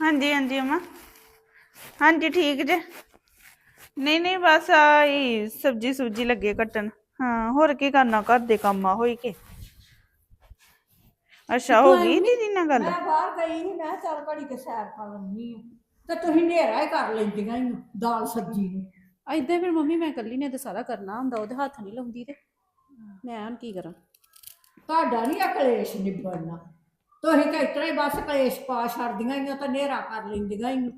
ਹਾਂਜੀ ਹਾਂਜੀ ਅਮਾ। ਹਾਂਜੀ ਠੀਕ ਜੇ। ਨਹੀਂ ਨਹੀਂ ਬਸ ਆਈ ਸਬਜੀ ਸੁਬਜੀ ਲੱਗੇ ਕੱਟਣ। ਹਾਂ ਹੋਰ ਕੀ ਕਰਨਾ ਘਰ ਦੇ ਕੰਮ ਆ ਹੋਈ ਕੇ। ਅੱਛਾ ਹੋ ਗਈ ਦੀਦੀ ਨਾਲ ਗੱਲ? ਮੈਂ ਬਾਹਰ ਗਈ ਸੀ ਮੈਂ ਕਿਹਾ ਚੱਲ ਘੜੀ ਕੇ ਸੈਰ ਕਰ ਲੰਨੀ ਆ ਤੇ ਤੁਸੀਂ ਹਨੇਰਾ ਹੀ ਕਰ ਲੈਂਦੀਆਂ ਈ ਦਾਲ ਸਬਜ਼ੀ ਨੂੰ। ਏਦਾਂ ਫਿਰ ਮੰਮੀ ਮੈਂ ਇਕੱਲੀ ਨੇ ਤੇ ਸਾਰਾ ਕਰਨਾ ਹੁੰਦਾ ਉਹਦੇ ਹੱਥ ਨਹੀਂ ਲਾਉਂਦੀ ਤੇ। ਮੈਂ ਹੁਣ ਕੀ ਕਰਾਂ? ਤੁਹਾਡਾ ਨਹੀਂ ਆ ਕਲੇਸ਼ ਨਿਬੜਨਾ ਤੁਸੀਂ ਤਾਂ ਇਤਨਾ ਹੀ ਬਸ ਕਲੇਸ਼ ਪਾ ਛੱਡਦੀਆਂ ਈ ਤਾਂ ਹਨੇਰਾ ਕਰ ਲੈਂਦੀਆਂ ਈ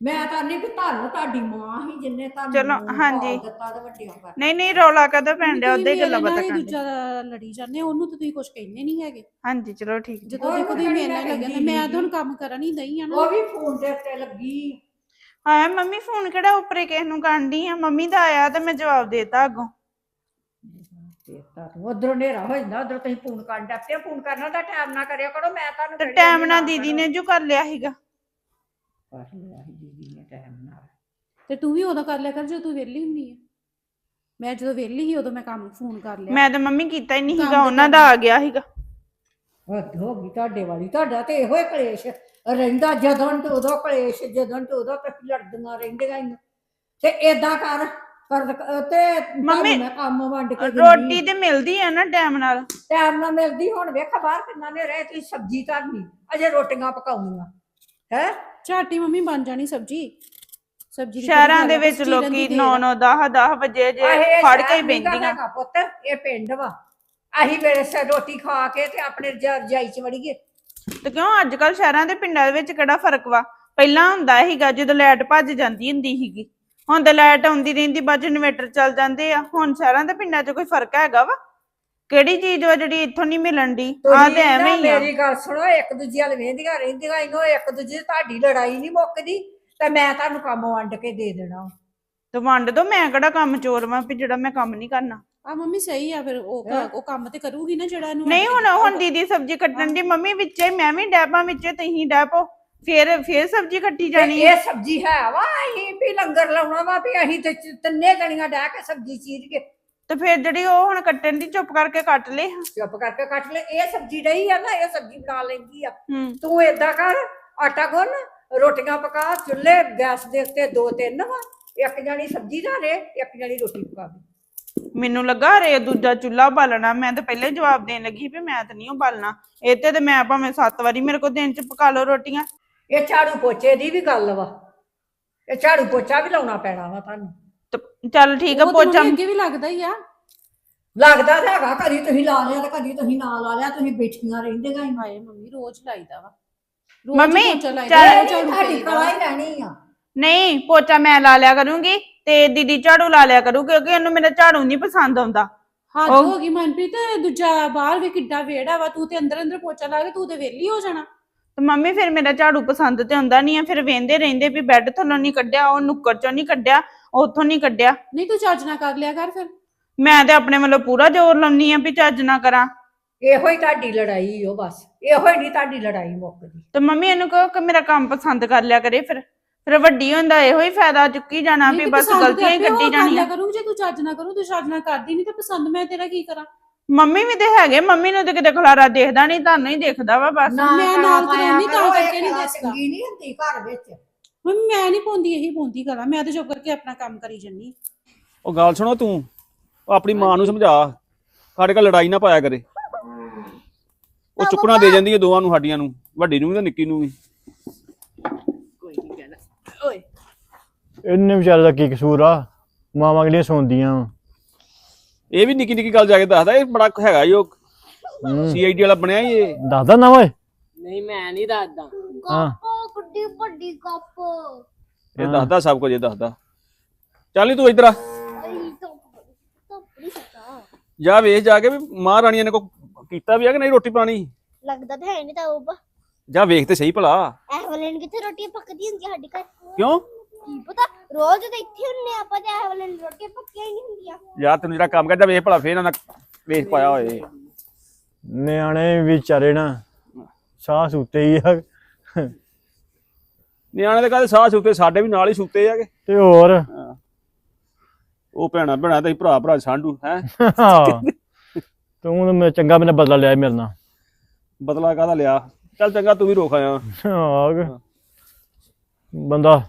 ਮੈਂ ਤਾਂ ਨਹੀਂ ਕਿ ਤੁਹਾਨੂੰ ਤੁਹਾਡੀ ਮਾਂ ਹੀ ਜਿੰਨੇ ਤੁਹਾਨੂੰ ਚਲੋ, ਹਾਂਜੀ। ਦਿੱਤਾ ਤੇ ਵੱਡੀਆਂ ਕਰ ਨਹੀਂ ਨਹੀਂ ਰੌਲਾ ਕਦੋਂ ਪੈਣ ਡਿਆ? ਉਹਦੇ ਮੇਰੇ ਗੱਲਾਂ ਬਾਤਾਂ ਹੀ ਕਰਦੇ। ਦੂਜਾ ਲੜੀ ਜਾਂਦੇ ਉਹਨੂੰ ਤਾਂ ਤੁਸੀਂ ਕੁਝ ਕਹਿੰਦੇ ਨਹੀਂ ਹੈਗੇ। ਹਾਂਜੀ ਚਲੋ ਠੀਕ। ਜੀ ਜਦੋਂ ਉਹ ਦੇਖੋ ਤੁਸੀਂ ਤਾਂ ਮੇਰੇ ਨਾਲ ਮੈਂ ਲੱਗਿਆ ਕਹਿੰਦੀ ਮੈਂ ਤਾਂ ਹੁਣ ਕੰਮ ਕਰਨ ਹੀ ਨਹੀਂ ਆ ਨਾ। ਉਹ ਵੀ ਫੋਨ ਦੇ ਉੱਤੇ ਲੱਗੀ। ਹਾਂ ਮੰਮੀ ਫੋਨ ਕਿਹੜਾ ਉੱਪਰੇ ਕਿਸ ਨੂੰ ਕਰਦੀ ਆ? ਮੰਮੀ ਦਾ ਆਇਆ ਤੇ ਮੈਂ ਜਵਾਬ ਦੇਤਾ ਅੱਗੋਂ। ਤੂੰ ਉਧਰੋਂ ਹਨੇਰਾ ਹੋ ਜਾਂਦਾ ਉਧਰੋਂ ਤੁਸੀਂ ਫੋਨ ਕਰਨ ਡਿਆ ਪਿਆ ਫੋਨ ਕਰਨਾ ਤਾਂ ਟਾਈਮ ਨਾ ਕਰਿਆ ਕਰੋ ਮੈਂ ਤੁਹਾਨੂੰ ਤੇ ਕਿਹੜੀ ਟਾਈਮ ਨਾਲ ਨਾ ਦੀਦੀ। ਨੇ ਜੋ ਕਰ ਲਿਆ ਸੀਗਾ। ਕਰ ਲਿਆ ਸੀ ਦੀਦੀ ਨੇ ਟਾਈਮ ਨਾਲ। ਤੇ ਤੂੰ ਵੀ ਉਦੋਂ ਕਰ ਲਿਆ ਕਰ ਜਦੋਂ ਤੂੰ ਵਿਹਲੀ ਹੁੰਦੀ ਹੈ ਮੈਂ ਜਦੋਂ ਵਿਹਲੀ ਸੀ ਉਦੋਂ ਮੈਂ ਕੰਮ ਫੋਨ ਕਰ ਲਿਆ। ਮੈਂ ਤਾਂ ਮੰਮੀ ਕੀਤਾ ਹੀ ਨਹੀਂ ਕੰਮ ਸੀਗਾ ਤਾਂ ਉਹਨਾਂ ਦਾ ਆ ਗਿਆ ਸੀਗਾ। ਹੱਦ ਹੋ ਗਈ ਤੁਹਾਡੇ ਵਾਲੀ ਤੁਹਾਡਾ ਤੇ ਇਹੋ ਹੀ ਕਲੇਸ਼। ਰਹਿੰਦਾ ਜਦੋਂ ਤੇ ਉਦੋਂ ਕਲੇਸ਼ ਜਦੋਂ ਤੇ ਉਦੋਂ ਤੇ ਲੜਦੀਆਂ ਰਹਿੰਦੀਆਂ ਈ। ਤੇ ਏਦਾਂ ਕਰ ਕਰ ਤੇ ਮੰਮੀ, ਤੁਹਾਨੂੰ ਮੈਂ ਕੰਮ ਵੰਡ ਕੇ ਰੋਟੀ ਤੇ ਮਿਲਦੀ ਆ ਨਾ ਟਾਈਮ ਨਾਲ? ਟਾਈਮ ਨਾਲ ਮਿਲਦੀ ਹੁਣ ਵੇਖ ਬਾਹਰ ਕਿੰਨਾ ਨੇ ਰਹੇ ਤੁਸੀਂ ਸਬਜ਼ੀ ਧਰਨੀ ਅਜੇ ਰੋਟੀਆਂ ਪਕਾਉਣੀਆਂ ਹੈ? ਝਾਟੀ ਮੰਮੀ ਬਣ ਜਾਣੀ ਸਬਜੀ। ਸਬਜੀ ਸ਼ਹਿਰਾਂ ਦੇ ਵਿੱਚ ਲੋਕੀ 9 9 10 10 ਵਜੇ ਜੇ ਫੜ ਕੇ ਹੀ ਬੈਂਦੀਆਂ ਪੁੱਤ ਇਹ ਪਿੰਡ ਵਾ। ਅਸੀਂ ਵੇਲੇ ਰੋਟੀ ਖਾ ਕੇ ਤੇ ਆਪਣੇ ਰਜਾ- ਰਜਾਈ ਚ ਵੜੀਏ ਤੇ ਕਿਉਂ ਅੱਜ ਕੱਲ ਸ਼ਹਿਰਾਂ ਦੇ ਪਿੰਡਾਂ ਦੇ ਵਿੱਚ ਕਿਹੜਾ ਫ਼ਰਕ ਵਾ? ਪਹਿਲਾਂ ਹੁੰਦਾ ਸੀਗਾ ਜਦੋਂ ਲਾਈਟ ਭੱਜ ਜਾਂਦੀ ਹੁੰਦੀ ਸੀਗੀ। ਹੁਣ ਤੇ ਲਾਈਟ ਆਉਂਦੀ ਰਹਿੰਦੀ ਬਾਅਦ ਚ ਇਨਵੇਟਰ ਚੱਲ ਜਾਂਦੇ ਆ। ਹੁਣ ਸ਼ਹਿਰਾਂ ਦੇ ਪਿੰਡਾਂ 'ਚ ਕੋਈ ਫ਼ਰਕ ਹੈਗਾ ਵਾ? ਕਿਹੜੀ ਚੀਜ਼ ਵਾ ਜਿਹੜੀ ਇੱਥੋਂ ਨਹੀਂ ਮਿਲਣ ਦੀ ਆ ਤੁਸੀਂ ਤੇ ਨਾ ਐਵੇਂ ਹੀ ਆ। ਮੇਰੀ ਗੱਲ ਸੁਣੋ ਇੱਕ ਦੂਜੀ ਵੱਲ ਵੇਂਦੀਆਂ ਰਹਿੰਦੀਆਂ ਇਹਨੋਂ ਇੱਕ ਦੂਜੀ ਦੀ ਤੁਹਾਡੀ ਲੜਾਈ ਨਹੀਂ ਮੁੱਕਦੀ ਤੇ ਮੈਂ ਤੁਹਾਨੂੰ ਕੰਮ ਵੰਡ ਕੇ ਦੇ ਦੇਣਾ ਤੇ ਵੰਡ ਦੋ ਮੈਂ ਕਿਹੜਾ ਕੰਮ ਚੋਰ ਵਾਂ ਵੀ ਜਿਹੜਾ ਮੈਂ ਕੰਮ ਨਹੀਂ ਕਰਨਾ? ਆ ਮੰਮੀ ਸਹੀ ਆ ਫਿਰ ਉਹ ਕ- ਉਹ ਕੰਮ ਤੇ ਕਰੂਗੀ ਨਾ ਜਿਹੜਾ ਇਹਨੂੰ ਨਹੀਂ ਹੁਣ ਹੁਣ ਦੀਦੀ ਸਬਜ਼ੀ ਕੱਟਣ ਦੀ ਮੰਮੀ ਵਿੱਚੇ ਮੈਂ ਵੀ ਡੈਪਾਂ ਵਿੱਚੇ ਤੁਸੀਂ ਡੈਪੋ। ਫੇਰ ਫੇਰ ਸਬਜ਼ੀ ਕੱਟੀ ਜਾਣੀ ਇਹ ਸਬਜ਼ੀ ਹੈ ਵਾ ਅਸੀਂ ਵੀ ਲੰਗਰ ਲਾਉਣਾ ਵਾ ਵੀ ਅਸੀਂ ਤੇ ਚ- ਤਿੰਨੇ ਜਣੀਆਂ ਡਹਿ ਕੇ ਸਬਜ਼ੀ ਚੀਰ ਕੇ ਤੇ ਫੇਰ ਜਿਹੜੀ ਉਹ ਹੁਣ ਕੱਟਣ ਦੀ ਚੁੱਪ ਕਰਕੇ ਕੱਟ ਲੈ। ਚੁੱਪ ਕਰਕੇ ਕੱਟ ਲੈ। ਇਹ ਸਬਜ਼ੀ ਰਹੀ ਆ ਨਾ ਇਹ ਸਬਜ਼ੀ ਬਣਾ ਲੈਂਦੀ ਆ। ਹੂੰ। ਤੂੰ ਏਦਾਂ ਕਰ ਆਟਾ ਗੁੰਨ ਰੋਟੀਆਂ ਪਕਾ ਚੁੱਲ੍ਹੇ ਗੈਸ ਦੇ ਉੱਤੇ ਦੋ ਤਿੰਨ ਵਾ। ਇੱਕ ਜਣੀ ਸਬਜ਼ੀ ਦਾ ਰੇ ਇੱਕ ਜਣੀ ਰੋਟੀ ਪਕਾ ਮੈਨੂੰ ਲੱਗਾ ਰੇ ਦੂਜਾ ਚੁੱਲਾ ਬਾਲਣਾ। ਮੈਂ ਤਾਂ ਪਹਿਲੇ ਜਵਾਬ ਦੇਣ ਲੱਗੀ ਵੀ ਮੈਂ ਤਾਂ ਨਹੀਂ ਉਹ ਬਾਲਣਾ। ਇੱਥੇ ਤੇ ਮੈਂ ਭਾਵੇਂ ਸੱਤ ਵਾਰੀ ਮੇਰੇ ਕੋਲ ਦਿਨ ਚ ਪਕਾ ਲਓ ਰੋਟੀਆਂ। ਇਹ ਝਾੜੂ ਪੋਚੇ ਦੀ ਵੀ ਗੱਲ ਵਾ। ਇਹ ਝਾੜੂ ਪੋਚਾ ਵੀ ਲਾਉਣਾ ਪੈਣਾ ਵਾ ਤੁਹਾਨੂੰ। ਤੇ ਚੱਲ ਠੀਕ ਆ ਉਹ ਪੋਚਾ ਅੱਗੇ ਵੀ ਲੱਗਦਾ ਹੀ ਆ। ਲੱਗਦਾ ਤਾਂ ਹੈਗਾ ਕਦੀ ਤੁਸੀਂ ਲਾ ਲਿਆ ਤੇ ਕਦੀ ਤੁਸੀਂ ਨਾ ਲਾ ਲਿਆ ਤੁਸੀਂ ਬੈਠੀਆਂ ਰਹਿੰਦੀਆਂ ਹੀ ਹਾਏ ਮੰਮੀ ਰੋਜ਼ ਲਾਈਦਾ ਵਾ। ਰੋਜ਼ ਮੰਮੀ, ਪੋਚਾ ਲਾਈਦਾ, ਚੱਲ- ਰੋਜ਼ ਝਾੜੂ ਤੁਹਾਡੀ। ਕਲਾ ਹੀ ਰਹਿਣੀ ਆ। ਨਹੀਂ ਪੋਚਾ ਮੈਂ ਲਾ ਲਿਆ ਕਰੂੰਗੀ ਤੇ ਦੀਦੀ ਝਾੜੂ ਲਾ ਲਿਆ ਕਰੂ ਕਿਉਂਕਿ ਉਹਨੂੰ ਮੇਰਾ ਝਾੜੂ ਨਹੀਂ ਪਸੰਦ ਆਉਂਦਾ। ਹੱਦ ਉਹ- ਹੋ ਗਈ ਮਨਪ੍ਰੀਤ ਦੂਜਾ ਬਾਹਰ ਵੀ ਕਿੱਡਾ ਵੇੜਾ ਵਾ ਤੂੰ ਤੇ ਅੰਦਰ ਅੰਦਰ ਪੋਚਾ ਲਾ ਕੇ ਤੂੰ ਤੇ ਵਿਹਲੀ ਹੋ ਜਾਣਾ। ਤੇ ਮੰਮੀ ਫਿਰ ਮੇਰਾ ਝਾੜੂ ਪਸੰਦ ਤੇ ਆਉਂਦਾ ਨਹੀਂ ਆ ਫਿਰ ਵੇਂਦੇ ਰਹਿੰਦੇ ਵੀ ਬੈੱਡ ਥੱਲੋਂ ਨਹੀਂ ਕੱਢਿਆ ਉਹ ਨੁੱਕਰ ਚੋਂ ਨਹੀਂ ਕੱਢਿਆ ਉੱਥੋਂ ਨਹੀਂ ਕੱਢਿਆ। ਨਹੀਂ ਤੂੰ ਚੱਜ ਨਾ ਕਰ ਲਿਆ ਕਰ ਫਿਰ। ਮੈਂ ਤੇ ਆਪਣੇ ਵੱਲੋਂ ਪੂਰਾ ਜ਼ੋਰ ਲਾਉਣੀ ਆ ਵੀ ਚੱਜ ਨਾ ਕਰਾਂ। ਇਹੋ ਹੀ ਤੁਹਾਡੀ ਲੜਾਈ ਓ ਬਸ ਇਹੋ ਹੀ ਨਹੀਂ ਤੁਹਾਡੀ ਲੜਾਈ ਮੁੱਕਦੀ। ਤੇ ਮੰਮੀ ਇਹਨੂੰ ਕਹੋ ਕਿ ਮੇਰਾ ਕੰਮ ਪਸੰਦ ਕਰ ਲਿਆ ਕਰੇ ਫਿਰ। ਫਿਰ ਵੱਡੀ ਹੁੰਦਾ ਇਹੋ ਹੀ ਫਾਇਦਾ ਚੁੱਕੀ ਜਾਣਾ ਵੀ ਬਸ ਗਲਤੀਆਂ ਹੀ ਕੱਢੀ ਜਾਣੀਆਂ। ਕਰੂੰ ਜੇ ਤੂੰ ਚੱਜ ਨਾ ਕਰੂੰ ਤੂੰ ਚੱਜ ਨਾ ਕਰਦੀ ਨਹੀਂ ਤੇ ਪਸੰਦ ਮੈਂ ਤੇਰਾ ਕੀ ਕਰਾਂ? ਮੰਮੀ ਵੀ ਤੇ ਹੈਗੇ ਮੰਮੀ ਨੂੰ ਤੇ ਕਿਤੇ ਖਲਾਰਾ ਦੇਖਦਾ ਨਹੀਂ ਤੁਹਾਨੂੰ ਹੀ ਦੇਖਦਾ ਵਾ ਬਸ। ਮੈਂ ਨਾਲ ਕਰਾਉਂਦੀ ਤਾਂ ਕਰਕੇ ਨਹੀਂ ਦੱਸਦਾ। ਚੰਗੀ ਨਹੀਂ ਹੁੰਦੀ ਘਰ ਵਿੱਚ। ਮੰਮੀ ਮੈਂ ਨਹੀਂ ਪਾਉਂਦੀ ਇਹੀ ਪਾਉਂਦੀ ਕਰਾਂ ਮੈਂ ਤੇ ਚੁੱਪ ਕਰਕੇ ਆਪਣਾ ਕੰਮ ਕਰੀ ਜੰਨੀ ਉਹ ਗੱਲ ਸੁਣੋ ਤੂੰ ਉਹ ਆਪਣੀ ਮਾਂ ਨੂੰ ਸਮਝਾ ਸਾਡੇ ਕੋਲ ਲੜਾਈ ਨਾ ਪਾਇਆ ਕਰੇ। ਉਹ ਚੁੱਕਣਾ ਦੇ ਜਾਂਦੀ ਹੈ ਦੋਵਾਂ ਨੂੰ ਸਾਡੀਆਂ ਨੂੰ ਵੱਡੀ ਨੂੰ ਵੀ ਤੇ ਨਿੱਕੀ ਨੂੰ ਵੀ। ਇਹਨੇ ਵਿਚਾਰੇ ਦਾ ਕੀ ਕਸੂਰ ਆ? ਮਾਵਾਂ ਕਿਹੜੀਆਂ ਸੁਣਦੀਆਂ ਵਾਂ। ਇਹ ਵੀ ਨਿੱਕੀ ਨਿੱਕੀ ਗੱਲ ਜਾ ਕੇ ਦੱਸਦਾ ਇਹ ਬੜਾ ਹੈਗਾ ਹੂੰ। ਸੀਆਈਡੀ ਵਾਲਾ ਬਣਿਆ ਇਹ। ਦੱਸਦਾ ਨਾ ਓਏ। ਨਹੀਂ ਮੈਂ ਨਹੀਂ ਦੱਸਦਾ। ਹਾਂ। ਗੱਪ ਗੁੱਡੀ ਵੱਡੀ ਇਹ ਦੱਸਦਾ ਸਭ ਕੁਝ ਇਹ ਦੱਸਦਾ। ਚੱਲ ਤੂੰ ਇੱਧਰ ਆ। ਅਈ ਤੋਂ ਤੋਂ ਨਹੀਂ ਸਕਦਾ ਜਾ ਵੇਖ ਜਾ ਕੇ ਵੀ ਮਾਂ ਰਾਣੀਆਂ ਨੇ ਕੋ ਕੀਤਾ ਵੀ ਆ ਕਿ ਨਹੀਂ ਰੋਟੀ ਪਾਣੀ? ਲੱਗਦਾ ਤਾਂ ਹੈ ਨਹੀਂ ਤਾਂ ਉਹ। ਜਾ ਵੇਖ ਤੇ ਸਹੀ ਭਲਾ। ਇਹ ਵਾਲੇ ਨੂੰ ਕਿੱਥੇ ਰੋਟੀਆਂ ਪੱਕਦੀਆਂ ਹੁੰਦੀਆਂ ਸਾਡੇ ਘਰ? ਕਿਉਂ? ਕੀ ਪਤਾ? ਰੋਜ਼ ਤਾਂ ਇੱਥੇ ਹੁੰਨੇ ਆਪਾਂ ਤੇ ਇਹ ਵਾਲੇ ਨੂੰ ਰੋਟੀਆਂ ਪੱਕੀਆਂ ਹੀ ਨਹੀਂ ਹੁੰਦੀਆਂ। ਯਾਰ ਤੈਨੂੰ ਜਿਹੜਾ ਕੰਮ ਕਰਦਾ ਵੇਖ ਭਲਾ ਫੇਰ ਇਹਨਾਂ ਦਾ ਵੇਖ ਪਾਇਆ ਹੋਏ ਨਿਆਣੇ ਵਿਚਾਰੇ ਨਾ ਸਾਹ ਸੁੱਤੇ ਹੀ ਆ। ਨਿਆਣੇ ਦੇ ਕਹਿੰਦੇ ਸਾਹ ਸੁੱਤੇ ਸਾਡੇ ਵੀ ਨਾਲ ਹੀ ਸੁੱਤੇ ਆਗੇ ਤੇ ਹੋਰ? ਉਹ ਭੈਣਾ ਭੈਣਾ ਤੇ ਭਰਾ ਭਰਾ ਸਾਂਢੂ ਹੈ? ਤੂੰ ਤਾਂ ਮੈਂ ਚੰਗਾ ਮੈਨੇ ਬਦਲਾ ਲਿਆ ਮੇਰੇ ਨਾਲ। ਬਦਲਾ ਕਾਹਦਾ ਲਿਆ? ਚੱਲ ਚੰਗਾ ਤੂੰ ਵੀ ਰੋਕ ਆਇਆ। ਆਗ ਬੰਦਾ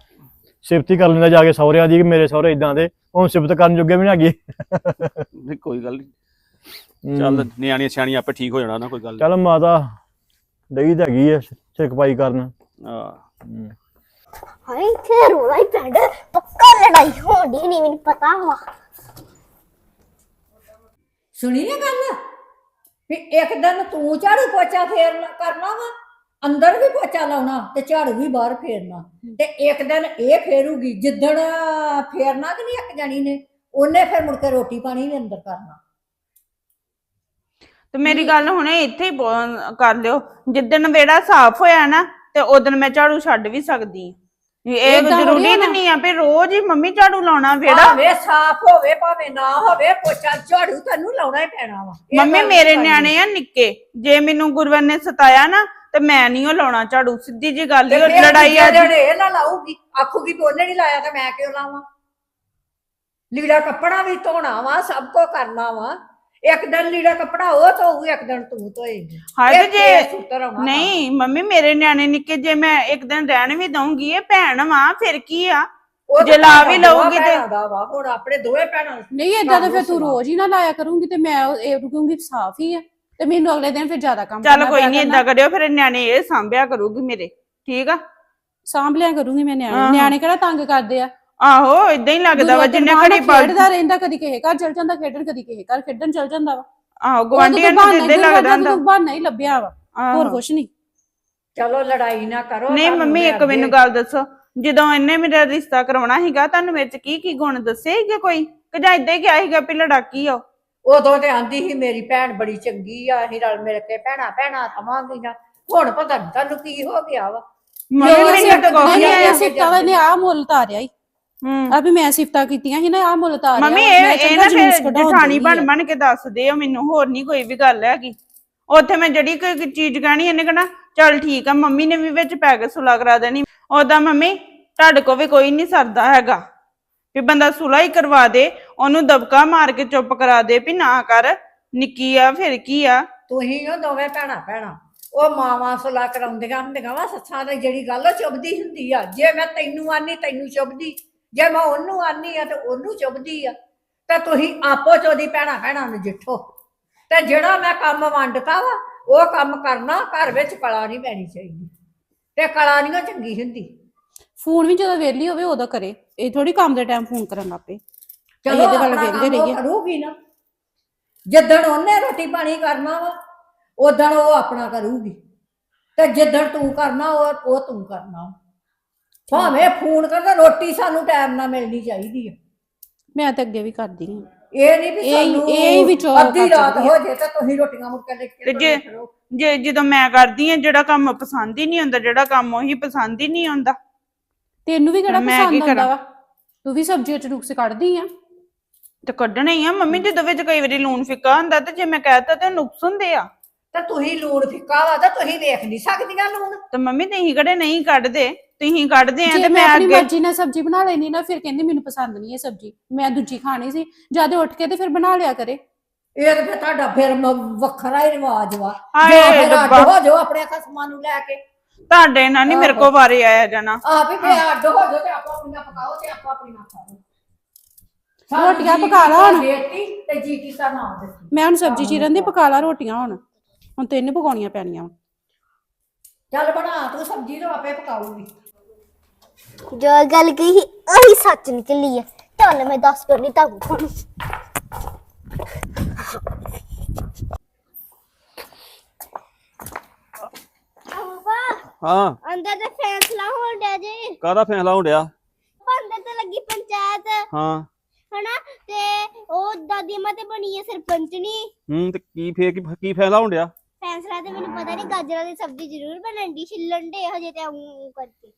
ਸਿਫਤੀ ਕਰ ਲੈਂਦਾ ਜਾ ਕੇ ਸਹੁਰਿਆਂ ਦੀ ਕਿ ਮੇਰੇ ਸਹੁਰੇ ਇਦਾਂ ਦੇ ਹੁਣ ਸਿਫਤ ਕਰਨ ਜੋਗੇ ਵੀ ਨਾ ਹੈਗੇ। ਨਹੀਂ ਕੋਈ ਗੱਲ ਨਹੀਂ ਚੱਲ ਨਿਆਣੀਆਂ ਸਿਆਣੀਆਂ ਆਪੇ ਠੀਕ ਹੋ ਜਾਣਾ ਨਾ ਕੋਈ ਗੱਲ। ਚੱਲ ਮਾਤਾ ਡਈ ਤਾਂ ਹੈਗੀ ਐ ਸਿਰਕਪਾਈ ਕਰਨ। ਹਾਂ। ਹਾਏ ਇੱਥੇ ਰੋਲਾ ਹੀ ਪੈਂਦਾ ਪੱਕਾ ਲੜਾਈ ਹੋਣੀ ਨਹੀਂ ਮੈਨੂੰ ਪਤਾ ਵਾ। ਸੁਣੀ ਨਾ ਗੱਲ? ਵੀ ਇੱਕ ਦਿਨ ਤੂੰ ਝਾੜੂ ਪੋਚਾ ਫੇਰਨਾ ਕਰਨਾ ਵਾ ਅੰਦਰ ਵੀ ਪੋਚਾ ਲਾਉਣਾ ਤੇ ਝਾੜੂ ਵੀ ਬਾਹਰ ਫੇਰਨਾ। ਤੇ ਇੱਕ ਦਿਨ ਇਹ ਫੇਰੂਗੀ ਜਿੱਦਣ ਫੇਰਨਾ ਕਿ ਨਹੀਂ ਇੱਕ ਜਣੀ ਨੇ ਉਹਨੇ ਫਿਰ ਮੁੜ ਕੇ ਰੋਟੀ ਪਾਣੀ ਵੀ ਅੰਦਰ ਕਰਨਾ। ਤੇ ਮੇਰੀ ਗੱਲ ਹੁਣੇ ਇੱਥੇ ਹੀ ਬੋ- ਕਰ ਲਿਓ। ਜਿੱਦਣ ਵਿਹੜਾ ਸਾਫ਼ ਹੋਇਆ ਨਾ ਤੇ ਉਦੋਂ ਮੈਂ ਝਾੜੂ ਛੱਡ ਵੀ ਸਕਦੀ ਹਾਂ। ਵੀ ਇਹ ਏਦਾਂ ਜ਼ਰੂਰੀ ਥੋੜ੍ਹੀ ਤਾਂ ਨਹੀਂ ਆ ਵੀ ਰੋਜ਼ ਹੀ ਮੰਮੀ ਝਾੜੂ ਲਾਉਣਾ ਵਿਹੜਾ। ਭਾਵੇਂ ਸਾਫ਼ ਹੋਵੇ ਭਾਵੇਂ ਨਾ ਹੋਵੇ ਪੋਚਾ ਝਾੜੂ ਤੈਨੂੰ ਲਾਉਣਾ ਹੀ ਪੈਣਾ ਵਾ। ਇਹ ਮੰਮੀ ਗੱਲ ਮੇਰੇ ਨਿਆਣੇ ਆ ਨਿੱਕੇ। ਜੇ ਮੈਨੂੰ ਗੁਰਵਰ ਨੇ ਸਤਾਇਆ ਨਾ ਤੇ ਮੈਂ ਨਹੀਂ ਉਹ ਲਾਉਣਾ ਝਾੜੂ ਸਿੱਧੀ ਜੀ ਗੱਲ ਹੀ ਉਹ ਲੜਾਈ ਅੱਜ ਦਿਨ ਇਹ ਨਾ ਲਾਊਗੀ ਆਖੂਗੀ ਵੀ ਉਹਨੇ ਨਹੀਂ ਲਾਇਆ ਤਾਂ ਮੈਂ ਕਿਉਂ ਲਾਵਾਂ? ਲੀੜਾ ਕੱਪੜਾ ਵੀ ਧੋਣਾ ਵਾ ਸਭ ਕੁਝ ਕਰਨਾ ਵਾ। ਇੱਕ ਦਿਨ ਲੀੜਾ ਕੱਪੜਾ ਉਹ ਧੋਊ ਇੱਕ ਦਿਨ ਤੂੰ ਧੋਏਗੀ। ਹਾਏ ਤੇ ਜੇ ਨਹੀਂ ਮੰਮੀ ਮੇਰੇ ਨਿਆਣੇ ਨਿੱਕੇ ਜੇ ਮੈਂ ਇੱਕ ਦਿਨ ਰਹਿਣ ਵੀ ਦਊਂਗੀ ਇਹ ਭੈਣ ਵਾ ਫਿਰ ਕੀ ਆ? ਉਹ ਜੇ ਲਾ ਵੀ ਲਊਗੀ ਤੇ- ਹੁਣ ਆਪਣੇ ਦੋਵੇਂ ਭੈਣਾਂ ਨਹੀਂ ਏਦਾਂ ਤਾਂ ਫਿਰ ਤੂੰ। ਰੋਜ਼ ਹੀ ਨਾ ਲਾਇਆ ਕਰੂੰਗੀ ਤੇ ਮੈਂ ਇਹ ਰੁਕੂੰਗੀ ਸਾਫ਼ ਹੀ ਆ। ਤੇ ਮੈਨੂੰ ਅਗਲੇ ਦਿਨ ਫਿਰ ਜ਼ਿਆਦਾ ਕੰਮ ਚੱਲ ਕੋਈ ਨਹੀਂ। ਏਦਾਂ ਕਰਿਓ ਫਿਰ ਨਿਆਣੇ ਇਹ ਸਾਂਭਿਆ ਕਰੂਗੀ ਮੇਰੇ ਠੀਕ ਆ ਸਾਂਭ ਲਿਆ ਕਰੂੰਗੀ ਮੈਂ ਨਿਆਣੇ। ਨਿਆਣੇ ਕਿਹੜਾ ਤੰਗ ਕਰਦੇ ਆ ਆਹੋ ਇਦਾਂ ਹੀ ਲੱਗਦਾ ਵਾ ਜਿੰਨੇ ਘੜੀ ਖੇਡਦਾ ਰਹਿੰਦਾ ਕਦੀ ਕਿਸੇ ਘਰ ਚਲ ਜਾਂਦਾ ਖੇਡਣ ਕਦੀ ਕਿਸੇ ਘਰ ਖੇਡਣ ਚਲ ਜਾਂਦਾ ਵਾ ਆਹੋ ਗਵਾਂਢੀਆਂ ਨੂੰ ਇਦਾਂ ਹੀ ਲੱਗਦਾ ਹੁੰਦਾ ਬਹਾਨਾ ਹੀ ਲੱਭਿਆ ਵਾ ਹੋਰ। ਕੁਛ ਨਹੀਂ ਚਲੋ ਲੜਾਈ ਨਾ ਕਰੋ ਨਹੀਂ ਮੰਮੀ ਇੱਕ ਮੈਨੂੰ ਗੱਲ ਦੱਸੋ ਜਦੋਂ ਇਹਨੇ ਮੇਰਾ ਰਿਸ਼ਤਾ ਕਰਾਉਣਾ ਸੀਗਾ ਤੁਹਾਨੂੰ ਵਿੱਚ ਕੀ ਕੀ ਗੁਣ ਦੱਸੇ ਸੀਗੇ ਕੋਈ ਕਿ ਜਾਂ ਇਦਾਂ ਹੀ ਗਿਆ ਸੀਗਾ ਵੀ ਲੜਾਕੀ ਆ? ਉਦੋਂ ਤੇ ਆਂਦੀ ਸੀ ਮੇਰੀ ਭੈਣ ਬੜੀ ਚੰਗੀ ਆ ਅਸੀਂ ਰਲ ਮਿਲ ਕੇ ਭੈਣਾ ਭੈਣਾ ਰਵਾਂਗੀਆਂ। ਹੁਣ ਪਤਾ ਨਹੀਂ ਤੁਹਾਨੂੰ ਕੀ ਹੋ ਗਿਆ ਵਾ। ਮੰਮੀ ਮੈਨੂੰ ਇਹ ਸਿਫਤਾਂ ਦਾ ਨੇ ਆ ਮੁੱਲ ਤਾਰਿਆ ਹੀ ਹੂੰ। ਆ ਵੀ ਮੈਂ ਸਿਫਤਾਂ ਕੀਤੀਆਂ ਸੀ ਨਾ ਆ ਮੁੱਲ ਤਾਰਿਆ। ਮੰਮੀ ਮੈਂ ਇਹ ਇਹ ਚੰਗਾ ਜਲੂਸ ਫਿਰ ਜਠਾਣੀ। ਬਣ ਬਣ ਕੇ ਦੱਸਦੇ ਆ ਮੈਨੂੰ ਹੋਰ ਨਹੀਂ ਕੋਈ ਵੀ ਗੱਲ ਹੈਗੀ। ਉੱਥੇ ਮੈਂ ਜਿਹੜੀ ਕੋਈ ਕੋਈ ਚੀਜ਼ ਕਹਿਣੀ ਇਹਨੇ ਕਹਣਾ ਚੱਲ ਠੀਕ ਆ ਮੰਮੀ ਨੇ ਵੀ ਵਿੱਚ ਪੈ ਕੇ ਸੁਲਾ ਕਰਾ ਦੇਣੀ। ਉਹਦਾ ਮੰਮੀ ਤੁਹਾਡੇ ਕੋ ਵੀ ਕੋਈ ਨਹੀਂ ਸਰਦਾ ਹੈਗਾ। ਵੀ ਬੰਦਾ ਸੁਲਾ ਹੀ ਕਰਵਾ ਦੇ ਉਹਨੂੰ ਦਬਕਾ ਮਾਰ ਕੇ ਚੁੱਪ ਕਰਾ ਦੇ ਵੀ ਨਾ ਕਰ ਨਿੱਕੀ ਆ ਫਿਰ ਕੀ ਆ? ਤੁਸੀਂ ਉਹ ਦੋਵੇਂ ਭੈਣਾ ਭੈਣਾ ਉਹ ਮਾਵਾਂ ਸੁਲਾ ਕਰਾਉਂਦੀਆਂ ਹੁੰਦੀਆਂ ਵਾ ਸੱਸਾਂ ਦੀ ਜਿਹੜੀ ਗੱਲ ਉਹ ਚੁੱਭਦੀ ਹੁੰਦੀ ਆ। ਜੇ ਮੈਂ ਤੈਨੂੰ ਆਨੀ ਤੈਨੂੰ ਚੁੱਭਦੀ। ਜੇ ਮੈਂ ਉਹਨੂੰ ਆਨੀ ਆ ਤੇ ਉਹਨੂੰ ਚੁੱਭਦੀ ਆ। ਤੇ ਤੁਸੀਂ ਆਪੋ ਚੋਦੀ ਭੈਣਾ ਭੈਣਾ ਨੂੰ ਜਿੱਠੋ। ਤੇ ਜਿਹੜਾ ਮੈਂ ਕੰਮ ਵੰਡਤਾ ਵਾ ਉਹ ਕੰਮ ਕਰਨਾ ਘਰ ਵਿੱਚ ਕਲਾ ਨਹੀਂ ਪੈਣੀ ਚਾਹੀਦੀ। ਤੇ ਕਲਾ ਨਹੀਂ ਚੰਗੀ ਹੁੰਦੀ। ਫੋਨ ਵੀ ਜਦੋਂ ਵਿਹਲੀ ਹੋਵੇ ਉਦੋਂ ਕਰੇ। ਇਹ ਥੋੜੀ ਕੰਮ ਦੇ ਟਾਈਮ ਫੋਨ ਕਰਨ ਲੱਪੇ ਚਲੋ ਇਹਦੇ ਵੱਲ ਵੇਖਦੇ ਰਹੀਏ। ਕਰੂਗੀ ਨਾ। ਜਿੱਦਣ ਉਹਨੇ ਰੋਟੀ ਪਾਣੀ ਕਰਨਾ ਵਾ ਉਦੋਂ ਉਹ ਆਪਣਾ ਕਰੂਗੀ। ਤੇ ਜਿੱਦਣ ਤੂੰ ਕਰਨਾ ਉਹ ਉਹ ਤੂੰ ਕਰਨਾ। ਭਾਵੇਂ ਫੋਨ ਕਰਦਾ ਰੋਟੀ ਸਾਨੂੰ ਟਾਈਮ ਨਾਲ ਮਿਲਣੀ ਚਾਹੀਦੀ ਹੈ ਮੈਂ ਤਾਂ ਅੱਗੇ ਵੀ ਕਰਦੀ ਹਾਂ। ਇਹ ਨਹੀਂ ਵੀ ਹੀ- ਸਾਨੂੰ ਇਹ ਹੀ ਵਿੱਚੋਂ ਅੱਧੀ ਰਾਤ ਹੋ ਜੇ ਤਾਂ ਤੁਸੀਂ ਰੋਟੀਆਂ ਮੁੜ ਕੇ ਲੈ ਕੇ ਜੇ-। ਜੇ ਜਦੋਂ ਮੈਂ ਕਰਦੀ ਆ ਜਿਹੜਾ ਕੰਮ ਪਸੰਦ ਹੀ ਨਹੀਂ ਹੁੰਦਾ ਜਿਹੜਾ ਕੰਮ ਉਹੀ ਪਸੰਦ ਹੀ ਨਹੀਂ ਆਉਂਦਾ। ਤੈਨੂੰ ਵੀ ਕਿਹੜਾ ਮੈਂ ਕੀ ਪਸੰਦ ਆਉਂਦਾ ਕਰਾਂ? ਵਾ? ਤੂੰ ਵੀ ਸਬਜ਼ੀਆਂ ਚ ਨੁਕਸ ਕੱਢਦੀ ਆ? ਤੇ ਕੱਢਣਾ ਹੀ ਆ। ਮੰਮੀ ਜਦੋਂ ਵਿੱਚ ਕਈ ਵਾਰੀ ਲੂਣ ਫਿੱਕਾ ਹੁੰਦਾ ਤੇ ਜੇ ਮੈਂ ਕਹਿਤਾ ਤੇ ਨੁਕਸ ਹੁੰਦੇ ਆ। ਤਾਂ ਤੁਸੀਂ ਲੂਣ ਫਿੱਕਾ ਵਾ ਤਾਂ ਤੁਸੀਂ ਵੇਖ ਨਹੀਂ ਸਕਦੀਆਂ ਲੂਣ। ਤੇ ਮੰਮੀ ਤੁਸੀਂ ਕਿਹੜੇ ਨਹੀਂ ਕੱਢਦੇ? ਤੁਸੀਂ ਕੱਢਦੇ ਆ ਜੇ ਤੇ ਮੈਂ ਮੈਂ ਆਪਣੀ ਅੱਗੇ ਮਰਜ਼ੀ ਨਾਲ ਸਬਜ਼ੀ ਬਣਾ ਲੈਣੀ ਨਾ ਫਿਰ ਕਹਿੰਦੀ ਮੈਨੂੰ ਪਸੰਦ ਨਹੀਂ ਇਹ ਸਬਜ਼ੀ। ਮੈਂ ਦੂਜੀ ਖਾਣੀ ਸੀ। ਜਦ ਉੱਠ ਕੇ ਤੇ ਫਿਰ ਬਣਾ ਲਿਆ ਕਰੇ। ਇਹ ਤਾਂ ਫਿਰ ਤੁਹਾਡਾ ਫਿਰ ਮ- ਵੱਖਰਾ ਹੀ ਰਿਵਾਜ ਵਾ। ਹਾਏ ਜੋ ਫਿਰ ਅੱਡ ਰੱਬਾ। ਹੋ ਜਾਓ ਆਪਣੇ ਖਸਮਾਂ ਨੂੰ ਲੈ ਕੇ। ਤੁਹਾਡੇ ਨਾਲ ਨਹੀਂ ਮੇਰੇ ਕੋ ਵਾਰੇ ਆਇਆ ਜਾਣਾ। ਆਪ ਹੀ ਫੇ ਅੱਡ ਹੋ ਜਾਓ ਤੇ ਆਪੋ ਆਪਣੀਆਂ ਪਕਾਓ ਤੇ ਆਪੋ ਆਪਣੀਆਂ ਖਾਓ। ਸਾਨੂੰ ਰੋਟੀਆਂ ਜੀ ਪਕਾ ਲਾ ਹੁਣ। ਦੇਤੀ ਤੇ ਜੀ ਕੀਤਾ ਨਾ ਦਿੱਤੀ। ਮੈਂ ਹੁਣ ਸਬਜ਼ੀ ਚੀਰਨ ਦੀ ਪਕਾ ਲਾ ਰੋਟੀਆਂ ਹੁਣ। ਹੁਣ ਤੈਨੂੰ ਪਕਾਉਣੀਆਂ ਪੈਣੀਆਂ ਵਾਂ। ਚੱਲ ਬਣਾ ਤੂੰ ਸਬਜ਼ੀ ਤਾਂ ਆਪੇ ਪਕਾਊਗੀ। ਜੋ ਗੱਲ ਕਹੀ ਉਹੀ ਸੱਚ ਨਿਕਲੀ ਹੈ ਚੱਲ ਮੈਂ ਦੱਸ ਕਰਨੀ ਤੁਹਾਨੂੰ। ਹਾਂ। ਅੰਦਰ ਤੇ ਫੈਸਲਾ ਹੋਣ ਡਿਆ ਜੇ। ਕਾਹਦਾ ਫੈਸਲਾ ਹੋਣ ਡਿਆ? ਅੰਦਰ ਤੇ ਲੱਗੀ ਪੰਚਾਇਤ। ਹਾਂ। ਹਨਾ? ਤੇ ਉਹ ਦਾਦੀ ਮਾਂ ਤੇ ਬਣੀ ਹੈ ਸਰਪੰਚਣੀ ਹੂੰ ਤੇ ਕੀ ਫੇਰ ਕੀ ਕੀ ਫੈਸਲਾ ਹੋਣ ਡਿਆ? ਫੈਸਲਾ ਤੇ ਮੈਨੂੰ ਪਤਾ ਨਹੀਂ ਗਾਜਰਾਂ ਦੀ ਸਬਜ਼ੀ ਜ਼ਰੂਰ ਬਣਨ ਦੀ ਛਿੱਲਣ ਦੇ ਹਜੇ ਤੇ ਆਉਂ ਕਰਕੇ।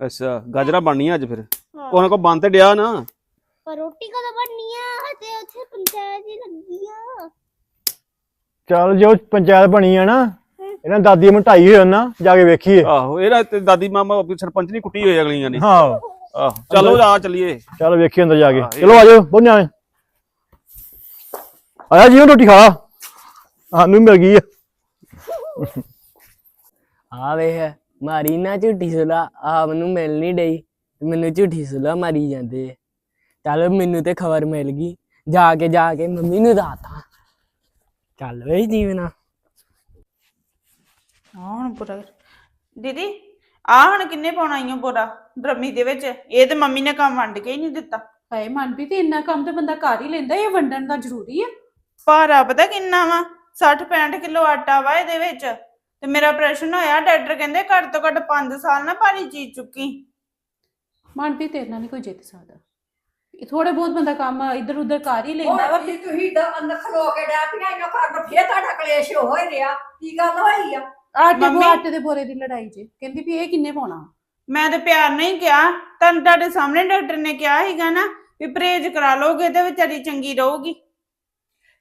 ਅੱਛਾ ਗਾਜਰਾਂ ਬਣਨੀਆਂ ਅੱਜ ਫਿਰ? ਹਾਂ। ਉਹਨਾਂ ਕੋ ਬੰਦ ਤੇ ਡਿਆ ਨਾ? ਪਰ ਰੋਟੀ ਕਦੋਂ ਬਣਨੀ ਆ? ਹਜੇ ਉੱਥੇ ਪੰਚਾਇਤ ਹੀ ਲੱਗੀ ਆ। ਚੱਲ ਜੋ ਪੰਚਾਇਤ ਬਣੀ ਆ ਨਾ ਇਹਨਾਂ ਦਾਦੀ ਨੂੰ ਢਾਈ ਹੋਇਆ ਨਾ ਜਾ ਕੇ ਵੇਖੀਏ। ਆਹੋ ਇਹਦਾ ਤੇ ਦਾਦੀ ਮਾਮਾ ਸਰਪੰਚ ਨਹੀਂ ਕੁੱਟੀ ਹੋਈ ਅਗਲੀਆਂ ਨੇ। ਹਾਂ। ਆਹੋ ਚਲੋ ਆ ਚੱਲੀਏ। ਚੱਲ ਵੇਖੀਏ ਅੰਦਰ ਜਾ ਕੇ। ਚਲੋ ਆਜੋ ਬੋਲ ਨਿਆਣੇ ਆਇਆ ਜੀ ਰੋਟੀ ਖਾ ਸਾਨੂੰ ਮਿਲ ਗਈ ਆ। ਆ ਵੇਖ ਮਾਰੀ ਨਾ ਝੂਠੀ ਸੁਲਾ ਆਪ ਨੂੰ ਮਿਲ ਨਹੀਂ ਡਈ। ਤੇ ਮੈਨੂੰ ਝੂਠੀ ਸੁਲਾ ਮਾਰੀ ਜਾਂਦੇ ਆ। ਚੱਲ ਮੈਨੂੰ ਤੇ ਖਬਰ ਮਿਲ ਗਈ। ਜਾ ਕੇ ਜਾ ਕੇ ਮੰਮੀ ਨੂੰ ਦੱਸਤਾ ਚੱਲ ਵੇ ਜੀਵਨਾ। ਆ ਹੁਣ ਬੁਰਾ ਦੀਦੀ ਆ ਹੁਣ ਕਿੰਨੇ ਪਾਉਣਾ ਈਓ ਬੋਰਾ ਡਰਮੀ ਦੇ ਵਿੱਚ? ਇਹ ਤੇ ਮੰਮੀ ਨੇ ਕੰਮ ਵੰਡ ਕੇ ਹੀ ਨਹੀਂ ਦਿੱਤਾ। ਹਾਏ ਮਨਪ੍ਰੀਤ ਇੰਨਾ ਕੰਮ ਤੇ ਬੰਦਾ ਕਰ ਹੀ ਲੈਂਦਾ ਇਹ ਵੰਡਣ ਦਾ ਜ਼ਰੂਰੀ ਆ। ਭਾਰਾ ਪਤਾ ਕਿੰਨਾ ਵਾ? 60 65 ਕਿਲੋ ਆਟਾ ਵਾ ਇਹਦੇ ਵਿੱਚ। ਤੇ ਮੇਰਾ ਆਪਰੇਸ਼ਨ ਹੋਇਆ ਡਾਕਟਰ ਕਹਿੰਦੇ ਘੱਟ ਤੋਂ ਘੱਟ 5 ਸਾਲ ਨਾ ਭਾਰੀ ਚੀਜ਼ ਚੁੱਕੀ। ਮਨਪ੍ਰੀਤ ਤੇਰੇ ਨਾਲ ਨਹੀਂ ਕੋਈ ਜਿੱਤ ਸਕਦਾ। ਇਹ ਥੋੜੇ ਬਹੁਤ ਬੰਦਾ ਕੰਮ ਇੱਧਰ ਉੱਧਰ ਕਰ ਹੀ ਲੈਂਦਾ। ਵਾ ਤੁਸੀਂ ਦਾ ਅੰਦਰ ਖਲੋ ਕੇ ਡੈ ਪਈਆਂ ਇਹਨਾਂ ਘਰ ਫੇਰ ਤੁਹਾਡਾ ਕਲੇਸ਼ ਹੋ ਹੀ ਰਿਹਾ। ਕੀ ਗੱਲ ਹੋਈ ਆ? ਆਟੇ ਮੰਮੀ- ਬੋ ਆਟੇ ਦੇ ਬੋਰੇ ਦੀ ਲੜਾਈ 'ਚ ਕਹਿੰਦੀ ਵੀ ਇਹ ਕਿੰਨੇ ਪਾਉਣਾ? ਮੈਂ ਤੇ ਪਿਆਰ ਨਹੀਂ ਕਿਹਾ ਤੁਹਾਨੂੰ ਤੁਹਾਡੇ ਸਾਹਮਣੇ ਡਾਕਟਰ ਨੇ ਕਿਹਾ ਸੀਗਾ ਨਾ ਵੀ ਪਰਹੇਜ਼ ਕਰਾ ਲਓਗੇ ਤੇ ਵਿਚਾਰੀ ਚੰਗੀ ਰਹੂਗੀ।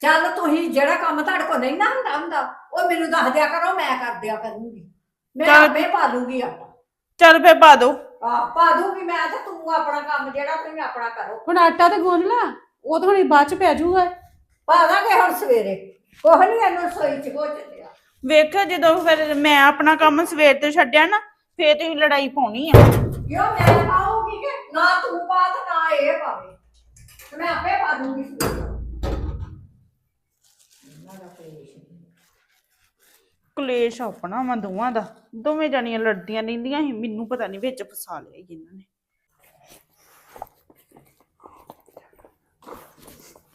ਚੱਲ ਤੁਸੀਂ ਜਿਹੜਾ ਕੰਮ ਤੁਹਾਡੇ ਕੋਲ ਨਹੀਂ ਨਾ ਹੁੰਦਾ ਹੁੰਦਾ ਉਹ ਮੈਨੂੰ ਦੱਸ ਦਿਆ ਕਰੋ ਮੈਂ ਕਰ ਦਿਆ ਕਰੂੰਗੀ। ਮੈਂ ਚੱਲ। ਆਪੇ ਪਾ ਲੂੰਗੀ ਆਟਾ ਚੱਲ ਫੇ ਪਾ ਦੋ। ਆ ਪਾ ਦੂੰਗੀ ਮੈਂ ਤੇ ਤੂੰ ਆਪਣਾ ਕੰਮ ਜਿਹੜਾ ਤੁਸੀਂ ਆਪਣਾ ਕਰੋ। ਹੁਣ ਆਟਾ ਤੇ ਗੁੰਨ ਲਾ ਉਹ ਤਾਂ ਹੁਣ ਬਾਅਦ 'ਚ ਪੈ ਜਾਊਗਾ। ਪਾ ਦਾਂਗੇ ਹੁਣ ਸਵੇਰੇ। ਕੋਹ ਨਹੀਂ ਇਹਨੂੰ ਸੋਈ ਚ ਹੋ ਚੱਲਿਆ ਵੇਖਿਓ ਜਦੋਂ ਫਿਰ ਮੈਂ ਆਪਣਾ ਕੰਮ ਸਵੇਰ ਤੇ ਛੱਡਿਆ ਨਾ ਫੇਰ ਤੁਸੀਂ ਲੜਾਈ ਪਾਉਣੀ ਆ। ਕਿਉਂ ਮੈਂ ਪਾਉਂਗੀ ਕਿ? ਨਾ ਤੂੰ ਪਾ ਤੇ ਨਾ ਇਹ ਪਾਵੇ। ਤੇ ਮੈਂ ਆਪੇ ਪਾ ਦੂੰਗੀ ਸਵੇਰੇ ਇਹਨਾਂ ਦਾ ਕਲੇਸ਼ ਨੀ। ਕਲੇਸ਼ ਆਪਣਾ ਵਾ ਦੋਵਾਂ ਦਾ। ਦੋਵੇਂ ਜਾਣੀਆਂ ਲੜਦੀਆਂ ਰਹਿੰਦੀਆਂ ਸੀ ਮੈਨੂੰ ਪਤਾ ਨਹੀਂ ਵਿੱਚ ਫਸਾ ਲਿਆ ਜੀ ਇਹਨਾਂ ਨੇ।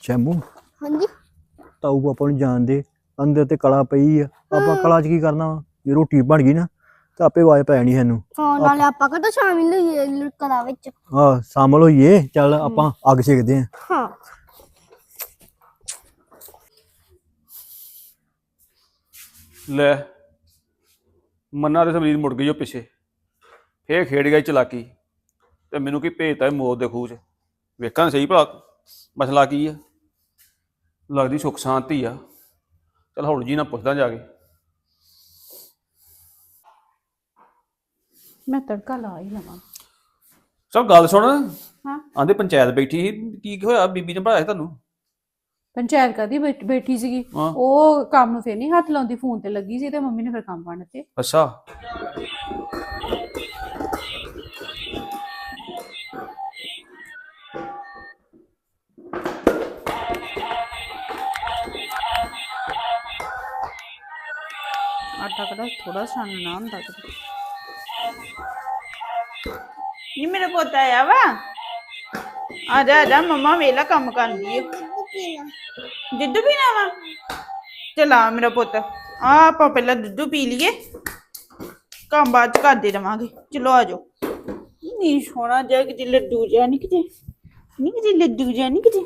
ਚੈਮੂ ਹਾਂਜੀ। ਤਾਊ ਪਾਪਾ ਨੂੰ ਜਾਣ ਦੇ ਅੰਦਰ ਤੇ ਕਲਾ ਪਈ ਆ। ਆਪਾਂ ਕਲਾ 'ਚ ਕੀ ਕਰਨਾ ਵਾ? ਜੇ ਰੋਟੀ ਬਣ ਗਈ ਨਾ ਤਾਂ ਆਪੇ ਆਵਾਜ਼ ਪੈ ਜਾਣੀ ਸਾਨੂੰ। ਹਾਂ ਨਾਲੇ ਆਪਾਂ ਕਦੋਂ ਸ਼ਾਮਿਲ ਹੋਈਏ ਲੜਕਾ ਵਿੱਚ। ਆ ਸ਼ਾਮਲ ਹੋਈਏ। ਚੱਲ ਆਪਾਂ ਅੱਗ ਸੇਕਦੇ ਆ। ਹਾਂ। ਲੈ ਮੰਨਾ ਦੇ ਸਮਰੀਰ ਮੁੜ ਗਈ ਉਹ ਪਿੱਛੇ। ਫੇਰ ਖੇਡ ਗਈ ਚਲਾਕੀ। ਤੇ ਮੈਨੂੰ ਕੀ ਭੇਜਤਾ ਇਹ ਮੌਤ ਦੇ ਖੂਹ 'ਚ। ਵੇਖਾਂ ਸਹੀ ਭਲਾ ਮਸਲਾ ਕੀ ਆ? ਲੱਗਦੀ ਸੁੱਖ ਸ਼ਾਂਤੀ ਆ। ਚਲ ਹੌਲੀ ਜੀ ਨਾ ਪੁੱਛਦਾ ਜਾ ਕੇ। ਮੈਂ ਤੜਕਾ ਲਾ ਹੀ ਲਵਾਂ। ਸਭ ਗੱਲ ਸੁਣ। ਹਾਂ। ਆਂਦੇ ਪੰਚਾਇਤ ਬੈਠੀ ਸੀ ਕੀ ਹੋਇਆ? ਬੀਬੀ ਨੇ ਪੜਾਇਆ ਤੁਹਾਨੂੰ? ਪੰਚਾਇਤ ਕਦੀ ਬੈਠੀ ਸੀਗੀ? ਹਾਂ। ਉਹ ਕੰਮ ਨੂੰ ਫੇਰ ਨਹੀਂ ਹੱਥ ਲਾਉਂਦੀ ਫੋਨ ਤੇ ਲੱਗੀ ਸੀ ਤੇ ਮੰਮੀ ਨੇ ਫਿਰ ਕੰਮ ਵੰਡ ਤੇ ਅੱਛਾ। ਆਟਾ ਕੜਾ ਥੋੜਾ ਛਾਨਣਾ ਹੁੰਦਾ ਕਿਤੇ ਨੀ ਮੇਰੇ ਪੁੱਤ ਆਇਆ ਵਾ? ਆ ਜਾ ਆ ਜਾ, ਮੰਮਾ ਵੇਲਾ ਕੰਮ ਕਰਦੀ ਏ। ਦੁੱਧ ਪੀਣਾ ਵਾ? ਚਲਾ ਮੇਰਾ ਪੁੱਤ, ਆ ਆਪਾਂ ਪਹਿਲਾਂ ਦੁੱਧ ਪੀ ਲਈਏ। ਕੰਮ ਬਾਅਦ ਚ ਕਰਦੇ ਰਵਾਂਗੇ। ਚਲੋ ਆ ਜਾਓ। ਨਹੀਂ ਸੋਹਣਾ ਜਿਹਾ ਕਿਤੇ ਲੱਡੂ ਜਿਹਾ ਨਹੀਂ ਕਿਤੇ। ਨਹੀਂ ਕਿਤੇ ਲੱਡੂ ਜਿਹਾ ਨਹੀਂ ਕਿਤੇ।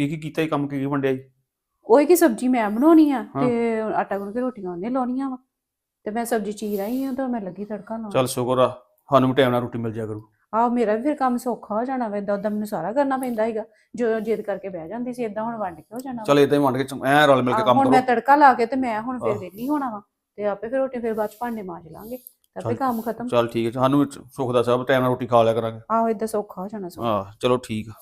ਕੀ ਕੀ ਕੀਤਾ ਇਹ ਕੰਮ ਕੀ ਕੀ ਵੰਡਿਆ ਜੀ ਉਹ ਕੀ ਸਬਜ਼ੀ ਮੈਂ ਬਣਾਉਣੀ ਆ ਹਾਂ। ਤੇ ਆਟਾ ਗੁੰਨ ਕੇ ਰੋਟੀਆਂ ਉਹਨੇ ਲਾਉਣੀਆਂ ਵਾ। ਤੇ ਮੈਂ ਸਬਜ਼ੀ ਚੀਰ ਆਈ ਆ ਤਾਂ ਮੈਂ ਲੱਗੀ ਤੜਕਾ ਲਾਉਣ। ਚੱਲ ਸ਼ੁਕਰ ਆ ਸਾਨੂੰ ਟਾਈਮ ਨਾਲ ਰੋਟੀ ਮਿਲ ਜਾ ਕਰੂ। ਆਹ ਮੇਰਾ ਵੀ ਫਿਰ ਕੰਮ ਸੌਖਾ ਹੋ ਜਾਣਾ ਵਾ ਏਦਾਂ ਓਦਾਂ ਮੈਨੂੰ ਸਾਰਾ ਕਰਨਾ ਪੈਂਦਾ ਹੈਗਾ ਜੋ ਜਿੱਦ ਕਰਕੇ ਬਹਿ ਜਾਂਦੀ ਸੀ ਏਦਾਂ ਹੁਣ ਵੰਡ ਕੇ ਹੋ ਜਾਣਾ ਵਾ। ਚੱਲ ਇਦਾਂ ਹੀ ਵੰਡ ਕੇ ਚ- ਐਂ ਰਲ ਮਿਲ ਕੇ ਆਹ, ਕੰਮ ਹੁਣ ਕਰੋ। ਮੈਂ ਤੜਕਾ ਲਾ ਕੇ ਤੇ ਮੈਂ ਹੁਣ ਫਿਰ ਆਹ। ਵਿਹਲੀ ਹੋਣਾ ਵਾ ਤੇ ਆਪੇ ਫਿਰ ਰੋਟੀ ਫਿਰ ਬਾਅਦ ਚ ਭਾਂਡੇ ਮਾਂਜ ਲਾਂਗੇ। ਤਾਂ ਆਪੇ ਚੱਲ। ਕੰਮ ਖਤਮ। ਚੱਲ ਠੀਕ ਹੈ ਸਾਨੂੰ ਵੀ ਸੁੱਖ ਦਾ ਸਭ ਟਾਈਮ ਨਾਲ ਰੋਟੀ ਖਾ ਲਿਆ ਕਰਾਂਗੇ। ਆਹੋ ਏਦਾਂ ਸੌਖਾ ਹੋ ਜਾਣਾ ਸੌਖਾ ਹਾਂ ਚਲੋ ਠੀਕ ਆ।